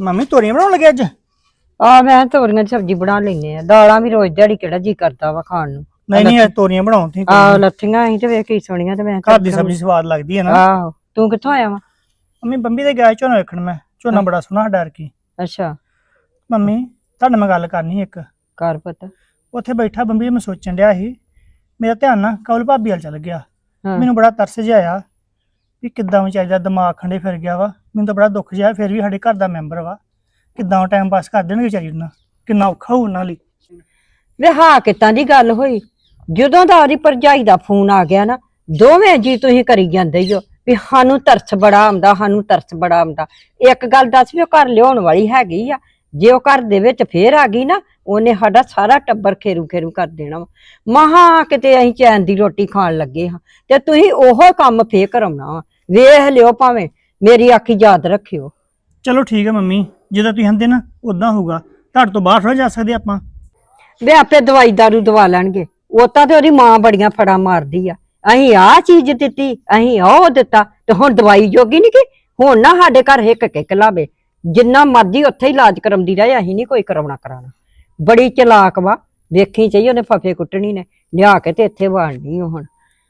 Mummy ਤੋਰੀਆਂ ਬਣਾਉਣ ਲੱਗੇ ਅੱਜ? ਆ ਮੈਂ ਤੋਰੀਆਂ ਦੀ ਸਬਜ਼ੀ ਬਣਾ ਲੈਨੇ ਆ ਦਾਲਾਂ ਵੀ ਰੋਜ਼ ਦਿਹਾੜੀ ਕਿਹੜਾ ਜੀ ਕਰਦਾ ਵਾ ਖਾਣ ਨੂੰ। ਨਹੀਂ ਨਹੀਂ ਅੱਜ ਤੋਰੀਆਂ ਬਣਾਉਣ ਤੇ ਆ ਲੱਥੀਆਂ ਸੀ ਤੇ ਵੇਖ ਕੀ ਸੋਹਣੀਆਂ ਤੇ ਮੈਂ ਘਰ ਦੀ ਸਬਜ਼ੀ ਸਵਾਦ ਲੱਗਦੀ ਹੈ ਨਾ। ਆਹੋ ਤੂੰ ਕਿੱਥੋਂ ਆਇਆ ਵਾ? ਮੰਮੀ ਬੰਬੀ ਦੇ ਗਿਆ ਝੋਨਾ ਵੇਖਣ ਮੈਂ। ਝੋਨਾ ਬੜਾ ਸੋਹਣਾ ਡਰ ਕੀ ਅੱਛਾ। ਮੰਮੀ ਤੁਹਾਡੇ ਨਾਲ ਮੈਂ ਗੱਲ ਕਰਨੀ ਇੱਕ। ਘਰ ਪਤਾ। ਉੱਥੇ ਬੈਠਾ ਬੰਬੀ ਮੈਂ ਸੋਚਣ ਡਿਆ ਸੀ। ਮੇਰਾ ਧਿਆਨ ਨਾ ਕਵਲ ਭਾਬੀ ਵੱਲ ਚੱਲ ਗਿਆ। ਹਾਂ। ਮੈਨੂੰ ਬੜਾ ਤਰਸ ਜਿਹਾ ਆਇਆ। ਵੀ ਕਿੱਦਾਂ ਵਿਚਾਰੀ ਦਾ ਦਿਮਾਗ ਖੰਡੇ ਫਿਰ ਗਿਆ ਵਾ। ਮੈਨੂੰ ਤਾਂ ਬੜਾ ਦੁੱਖ ਜਿਹਾ, ਫਿਰ ਵੀ ਸਾਡੇ ਘਰ ਦਾ ਮੈਂਬਰ ਵਾ। ਕਿੱਦਾਂ ਟਾਈਮ ਪਾਸ ਕਰ ਦੇਣਗੇ ਵਿਚਾਰੀ ਨਾਲ? ਕਿੰਨਾ ਔਖਾ ਹੋਊ ਉਹਨਾਂ ਲਈ। ਵੇ ਹਾਂ ਦੀ ਗੱਲ ਹੋਈ? ਜਦੋਂ ਦਾ ਉਹਦੀ ਭਰਜਾਈ ਦਾ ਫੋਨ ਆ ਗਿਆ ਨਾ, ਦੋਵੇਂ ਜੀ ਤੁਸੀਂ ਕਰੀ ਜਾਂਦੇ ਹੀ ਹੋ ਵੀ ਸਾਨੂੰ ਤਰਸ ਬੜਾ ਆਉਂਦਾ, ਸਾਨੂੰ ਤਰਸ ਬੜਾ ਆਉਂਦਾ। ਇੱਕ ਗੱਲ ਦੱਸ ਵੀ ਉਹ ਘਰ ਲਿਆਉਣ ਵਾਲੀ ਹੈਗੀ ਆ। ਜੇ ਉਹ ਘਰ ਦੇ ਵਿੱਚ ਫੇਰ ਆ ਗਈ ਨਾ, ਉਹਨੇ ਸਾਡਾ ਸਾਰਾ ਟੱਬਰ ਖੇਰੂ ਖੇਰੂ ਕਰ ਦੇਣਾ ਵਾ। ਮਹਾ ਕਿਤੇ ਅਸੀਂ ਚੈਨ ਦੀ ਰੋਟੀ ਖਾਣ ਲੱਗੇ ਹਾਂ। ਤੇ ਤੁਸੀਂ ਉਹ ਕੰਮ ਫੇਰ ਕਰਾਉਣਾ ਵਾ। ਵੇਖ ਲਿਓ ਭਾਵੇਂ ਮੇਰੀ ਅੱਖੀ ਯਾਦ ਰੱਖਿਓ। ਚਲੋ ਠੀਕ ਹੈ ਮੰਮੀ ਜਿੱਦਾਂ ਤੁਸੀਂ ਹੰਦੇ ਨਾ ਉਦਾਂ ਹੋਊਗਾ। ਤੁਹਾਡੇ ਤੋਂ ਬਾਹਰ ਥੋੜਾ ਜਾ ਸਕਦੇ ਆਪਾਂ। ਵੇ ਆਪੇ ਦਵਾਈ ਦਾਰੂ ਦਵਾ ਲੈਣਗੇ। ਉਹ ਤਾਂ ਤੇ ਉਹਦੀ ਮਾਂ ਬੜੀਆਂ ਫੜਾ ਮਾਰਦੀ ਆ। ਅਸੀਂ ਆਹ ਚੀਜ਼ ਦਿੱਤੀ ਅਸੀਂ ਉਹ ਦਿੱਤਾ ਤੇ ਹੁਣ ਦਵਾਈ ਜੋਗੀ ਨਹੀਂ ਕਿ? ਹੁਣ ਨਾ ਸਾਡੇ ਘਰ ਇੱਕ ਕਿੱਕ ਲਾਵੇ। ਜਿੰਨਾ ਮਰਜ਼ੀ ਉੱਥੇ ਹੀ ਇਲਾਜ ਕਰਾਉਂਦੀ ਰਹੇ ਅਸੀਂ ਨਹੀਂ ਕੋਈ ਕਰਾਉਣਾ ਕਰਾਣਾ ਬੜੀ ਚਲਾਕ ਵਾ। ਵੇਖੀ ਚਾਹੀ ਉਹਨੇ ਫਫੇ ਕੁੱਟਣੀ ਨੇ। ਲਿਆ ਕੇ ਤੇ ਇੱਥੇ ਵਾੜਨੀ ਉਹ ਹੁਣ।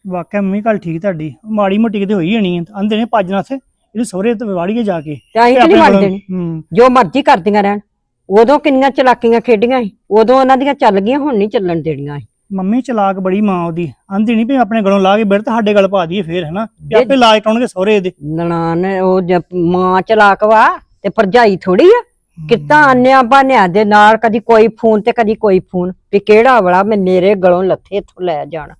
ਵਾਕਿਆ ਮੰਮੀ ਗੱਲ ਠੀਕ ਤੁਹਾਡੀ। ਮਾੜੀ ਮੋਟੀ ਕਿਤੇ ਹੋਈ ਜਾਣੀ ਹੈ ਆਂਦੇ ਨੇ ਭੱਜ ਨਾਸੇ ਇਹਦੇ ਸਹੁਰੇ ਤੇ ਵਾੜੀਏ ਜਾ ਕੇ। ਤੇ ਅਸੀਂ ਤੇ ਨਹੀਂ ਆਪਣੇ ਹੂੰ। ਜੋ ਮਰਜ਼ੀ ਕਰਦੀਆਂ ਰਹਿਣ। ਉਦੋਂ ਕਿੰਨੀਆਂ ਚਲਾਕੀਆਂ ਖੇਡੀਆਂ ਸੀ ਉਦੋਂ ਉਹਨਾਂ ਦੀਆਂ ਚੱਲ ਗਈਆਂ ਹੁਣ ਨਹੀਂ ਚੱਲਣ ਦੇਣੀਆਂ ਸੀ। ਮੰਮੀ ਚਲਾਕ ਬੜੀ ਮਾਂ ਉਹਦੀ। ਆਂਦੀ ਨਹੀਂ ਵੀ ਆਪਣੇ ਗਲੋਂ ਲਾ ਕੇ ਬਿਰ ਤਾਂ ਸਾਡੇ ਗਲ ਪਾ ਦਈਏ ਫੇਰ ਹਨਾ? ਵੀ ਆਪੇ ਇਲਾਜ ਕਰਾਉਣਗੇ ਸਹੁਰੇ ਇਹਦੇ ਨਨਾਣ ਉਹ ਜ- ਮਾਂ ਚਲਾਕ ਵਾ ਤੇ ਭਰਜਾਈ ਥੋੜੀ ਆ। ਕਿੱਦਾਂ ਆਨਿਆ ਬਾਨਿਆ ਦੇ ਨਾਲ ਕਦੀ ਕੋਈ ਫੋਨ ਤੇ ਕਦੀ ਕੋਈ ਫੋਨ ਵੀ ਕਿਹੜਾ ਵਾਲਾ ਮੈਂ ਮੇਰੇ ਗਲੋਂ ਲੱਥੇ ਇੱਥੋਂ ਲੈ ਜਾਣ।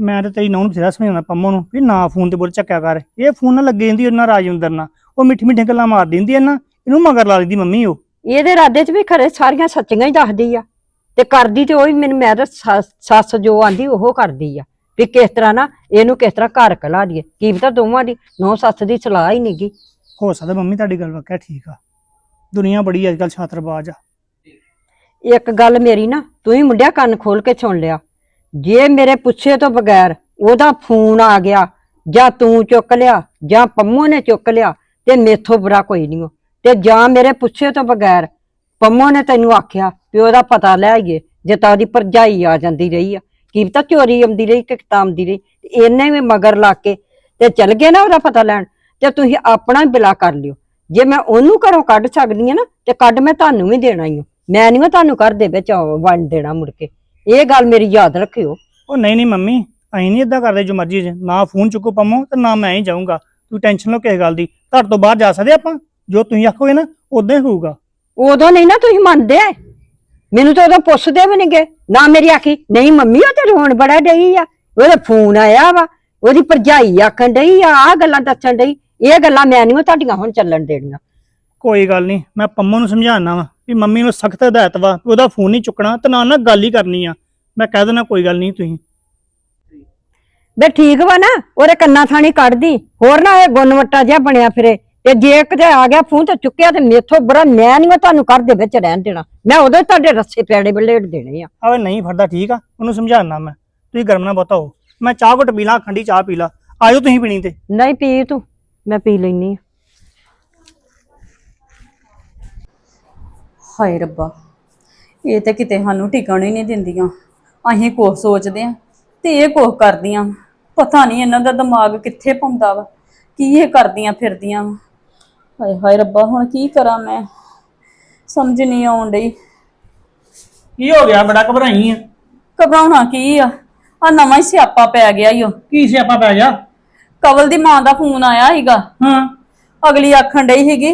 ਮੈਂ ਤੇ ਤੇਰੀ ਨੌਂ ਬਥੇਰਾ ਸਮਝਾਉਣਾ ਪੰਮੋ ਨੂੰ ਵੀ ਨਾ ਫੋਨ ਤੇ ਬੋਲ ਚੱਕਿਆ ਕਰ। ਇਹ ਫੋਨ ਨਾਲ ਲੱਗੇ ਜਾਂਦੀ ਉਹਨਾਂ ਰਾਜਿੰਦਰ ਨਾਲ। ਉਹ ਮਿੱਠੀ ਮਿੱਠੀ ਗੱਲਾਂ ਮਾਰ ਦਿੰਦੀ ਐ ਨਾ ਇਹਨੂੰ ਮਗਰ ਲਾ ਲੈਂਦੀ ਮੰਮੀ ਉਹ। ਇਹਦੇ ਇਰਾਦੇ 'ਚ ਵੀ ਖਰੇ ਸਾਰੀਆਂ ਸੱਚੀਆਂ ਹੀ ਦੱਸਦੀ ਆ। ਤੇ ਕਰਦੀ ਤੇ ਉਹ ਵੀ ਮੈਨੂੰ ਮੈਂ ਤਾਂ ਸੱਸ- ਸੱਸ ਜੋ ਆਂਦੀ ਉਹ ਕਰਦੀ ਆ। ਵੀ ਕਿਸ ਤਰ੍ਹਾਂ ਨਾ ਇਹਨੂੰ ਕਿਸ ਤਰ੍ਹਾਂ ਘਰ ਕਲਾ ਦਈਏ। ਕੀ ਪਤਾ ਦੋਵਾਂ ਦੀ ਨੌ ਸੱਸ ਦੀ ਸਲਾਹ ਹੀ ਨਹੀਂਗੀ ਹੋ ਸਕਦਾ ਮੰਮੀ ਤੁਹਾਡੀ ਗੱਲ ਵਾਕਿਆ ਠੀਕ ਆ। ਦੁਨੀਆ ਬੜੀ ਅੱਜ ਕੱਲ ਛਾਤਰਬਾਜ਼ ਆ। ਇੱਕ ਗੱਲ ਮੇਰੀ ਨਾ ਤੂੰ ਹੀ ਮੁੰਡਿਆ ਕੰਨ ਖੋਲ ਕੇ ਸੁਣ ਲਿਆ। ਜੇ ਮੇਰੇ ਪੁੱਛੇ ਤੋਂ ਬਗੈਰ ਉਹਦਾ ਫੋਨ ਆ ਗਿਆ, ਜਾਂ ਤੂੰ ਚੁੱਕ ਲਿਆ, ਜਾਂ ਪੰਮੋ ਨੇ ਚੁੱਕ ਲਿਆ, ਤੇ ਮੇਥੋਂ ਬੁਰਾ ਕੋਈ ਨਹੀਂ ਤੇ ਜਾਂ ਮੇਰੇ ਪੁੱਛੇ ਤੋਂ ਬਗੈਰ ਪੰਮੋ ਨੇ ਤੈਨੂੰ ਆਖਿਆ ਵੀ ਉਹਦਾ ਪਤਾ ਲੈ ਆਈਏ, ਜੇ ਤਾਂ ਉਹਦੀ ਭਰਜਾਈ ਆ ਜਾਂਦੀ ਰਹੀ ਆ। ਕੀ ਪਤਾ ਚੋਰੀ ਆਉਂਦੀ ਰਹੀ ਕਿ ਕਿਤਾ ਆਉਂਦੀ ਰਹੀ। ਇਹਨੇ ਵੀ ਮਗਰ ਲਾ ਕੇ ਤੇ ਚੱਲ ਗਏ ਨਾ ਉਹਦਾ ਪਤਾ ਲੈਣ। ਤੇ ਤੁਸੀਂ ਆਪਣਾ ਹੀ ਬਿਲਾ ਕਰ ਲਿਓ। ਜੇ ਮੈਂ ਉਹਨੂੰ ਘਰੋਂ ਕੱਢ ਸਕਦੀ ਆ ਨਾ, ਤੇ ਕੱਢ ਮੈਂ ਤੁਹਾਨੂੰ ਵੀ ਦੇਣਾ ਹੀ ਆ ਮੈਂ ਨਹੀਂ ਤੁਹਾਨੂੰ ਘਰ ਦੇ ਵਿੱਚ ਵੰਡ ਦੇਣਾ ਮੁੜ ਕੇ। ਇਹ ਗੱਲ ਮੇਰੀ ਯਾਦ ਰੱਖਿਓ। ਉਹ ਨਹੀਂ ਨਹੀਂ ਮੰਮੀ ਅਸੀਂ ਨਹੀਂ ਇਦਾਂ ਕਰਦੇ ਜੋ ਮਰਜ਼ੀ ਜੇ। ਨਾ ਫੋਨ ਚੁੱਕੋ ਪੰਮੋ ਤੇ ਨਾ ਮੈਂ ਹੀ ਜਾਊਂਗਾ। ਤੂੰ ਟੈਨਸ਼ਨ ਲਓ ਕਿਸੇ ਗੱਲ ਦੀ। ਤੁਹਾਡੇ ਤੋਂ ਬਾਹਰ ਜਾ ਸਕਦੇ ਆਪਾਂ? ਜੋ ਤੁਸੀਂ ਆਖੋਗੇ ਨਾ ਉਦਾਂ ਹੀ ਹੋਊਗਾ। ਉਦੋਂ ਨਹੀਂ ਨਾ ਤੁਸੀਂ ਮੰਨਦੇ। ਮੈਨੂੰ ਤਾਂ ਉਦੋਂ ਪੁੱਛਦੇ ਵੀ ਨਹੀਂਗੇ ਨਾ ਮੇਰੀ ਆਖੀ ਨਹੀਂ ਮੰਮੀ ਉਹ ਤੇ ਰੋਣ ਬੜਾ ਡਈ ਆ। ਉਹਦਾ ਫੋਨ ਆਇਆ ਵਾ ਉਹਦੀ ਭਰਜਾਈ ਆਖਣ ਡਈ ਆ ਆ ਗੱਲਾਂ ਦੱਸਣ ਡਈ। ਇਹ ਗੱਲਾਂ ਮੈਂ ਨਹੀਂ ਤੁਹਾਡੀਆਂ ਹੁਣ ਚੱਲਣ ਦੇਣੀਆਂ। ਕੋਈ ਗੱਲ ਨਹੀਂ ਮੈਂ ਪੰਮੋ ਨੂੰ ਸਮਝਾਉਣਾ ਵਾ। ਵੀ ਮੰਮੀ ਨੂੰ ਸਖਤ ਹਦਾਇਤ ਵਾ ਉਹਦਾ ਫੋਨ ਨਹੀਂ ਚੁੱਕਣਾ ਤੇ ਨਾਲ ਨਾਲ ਗੱਲ ਹੀ ਕਰਨੀ ਆ। ਮੈਂ ਕਹਿ ਦੇਣਾ ਕੋਈ ਗੱਲ ਨਹੀਂ ਤੁਸੀਂ। ਬੇ ਠੀਕ ਵਾ ਨਾ ਉਹਦੇ ਕੰਨਾਂ ਥਾਣੀ ਕੱਢਦੀ। ਹੋਰ ਨਾ ਇਹ ਗੁੰਨਵੱਟਾ ਜਿਹਾ ਬਣਿਆ ਫਿਰੇ। ਤੇ ਜੇ ਕਿਤੇ ਆ ਗਿਆ ਫੋਨ ਤੇ ਚੁੱਕਿਆ ਤੇ ਮੇਥੋਂ ਬੜਾ ਮੈਂ ਨਹੀਂ ਤੁਹਾਨੂੰ ਘਰ ਦੇ ਵਿੱਚ ਰਹਿਣ ਦੇਣਾ। ਮੈਂ ਹੀ ਤੁਹਾਡੇ ਰੱਸੇ ਪੈੜੇ ਬਲੇਟ ਦੇਣੇ ਆ। ਆਵੇ ਨਹੀਂ ਫੜਦਾ ਠੀਕ ਆ ਉਹਨੂੰ ਸਮਝਾਉਣਾ ਮੈਂ। ਤੁਸੀਂ ਗਰਮ ਨਾ ਬਹੁਤਾ ਹੋ। ਮੈਂ ਚਾਹ ਘੁੱਟ ਪੀ ਲਾਂ ਖੰਡੀ ਚਾਹ ਪੀ ਲਾ। ਆਜੋ ਤੁਸੀਂ ਪੀਣੀ ਤੇ। ਨਹੀਂ ਪੀ ਤੂੰ ਮੈਂ ਪੀ ਲੈਣੀ ਆ। ਹਾਏ ਰੱਬਾ ਇਹ ਤੇ ਕਿਤੇ ਸਾਨੂੰ ਟਿਕਣ ਹੀ ਨਹੀਂ ਦਿੰਦੀਆਂ। ਅਸੀਂ ਕੁਛ ਸੋਚਦੇ ਆ ਤੇ ਇਹ ਕੁਛ ਕਰਦੀਆਂ। ਪਤਾ ਨਹੀਂ ਇਹਨਾਂ ਦਾ ਦਿਮਾਗ ਕਿੱਥੇ ਪਾਉਂਦਾ ਵਾ ਕੀ ਇਹ ਕਰਦੀਆਂ ਫਿਰਦੀਆਂ ਵਾਂ। ਹਾਏ ਹਾਏ ਰੱਬਾ ਹੁਣ ਕੀ ਕਰਾਂ ਮੈਂ? ਸਮਝ ਨਹੀਂ ਆਉਣ ਡਈ। ਕੀ ਹੋ ਗਿਆ? ਬੜਾ ਘਬਰਾਈ ਆ। ਘਬਰਾਉਣਾ ਕੀ ਆ? ਆ ਨਵਾਂ ਹੀ ਸਿਆਪਾ ਪੈ ਗਿਆ ਈਓ ਕੀ ਸਿਆਪਾ ਪੈ ਗਿਆ? ਕਵਲ ਦੀ ਮਾਂ ਦਾ ਫੋਨ ਆਇਆ ਸੀਗਾ। ਹਾਂ। ਅਗਲੀ ਆਖਣ ਡਈ ਸੀਗੀ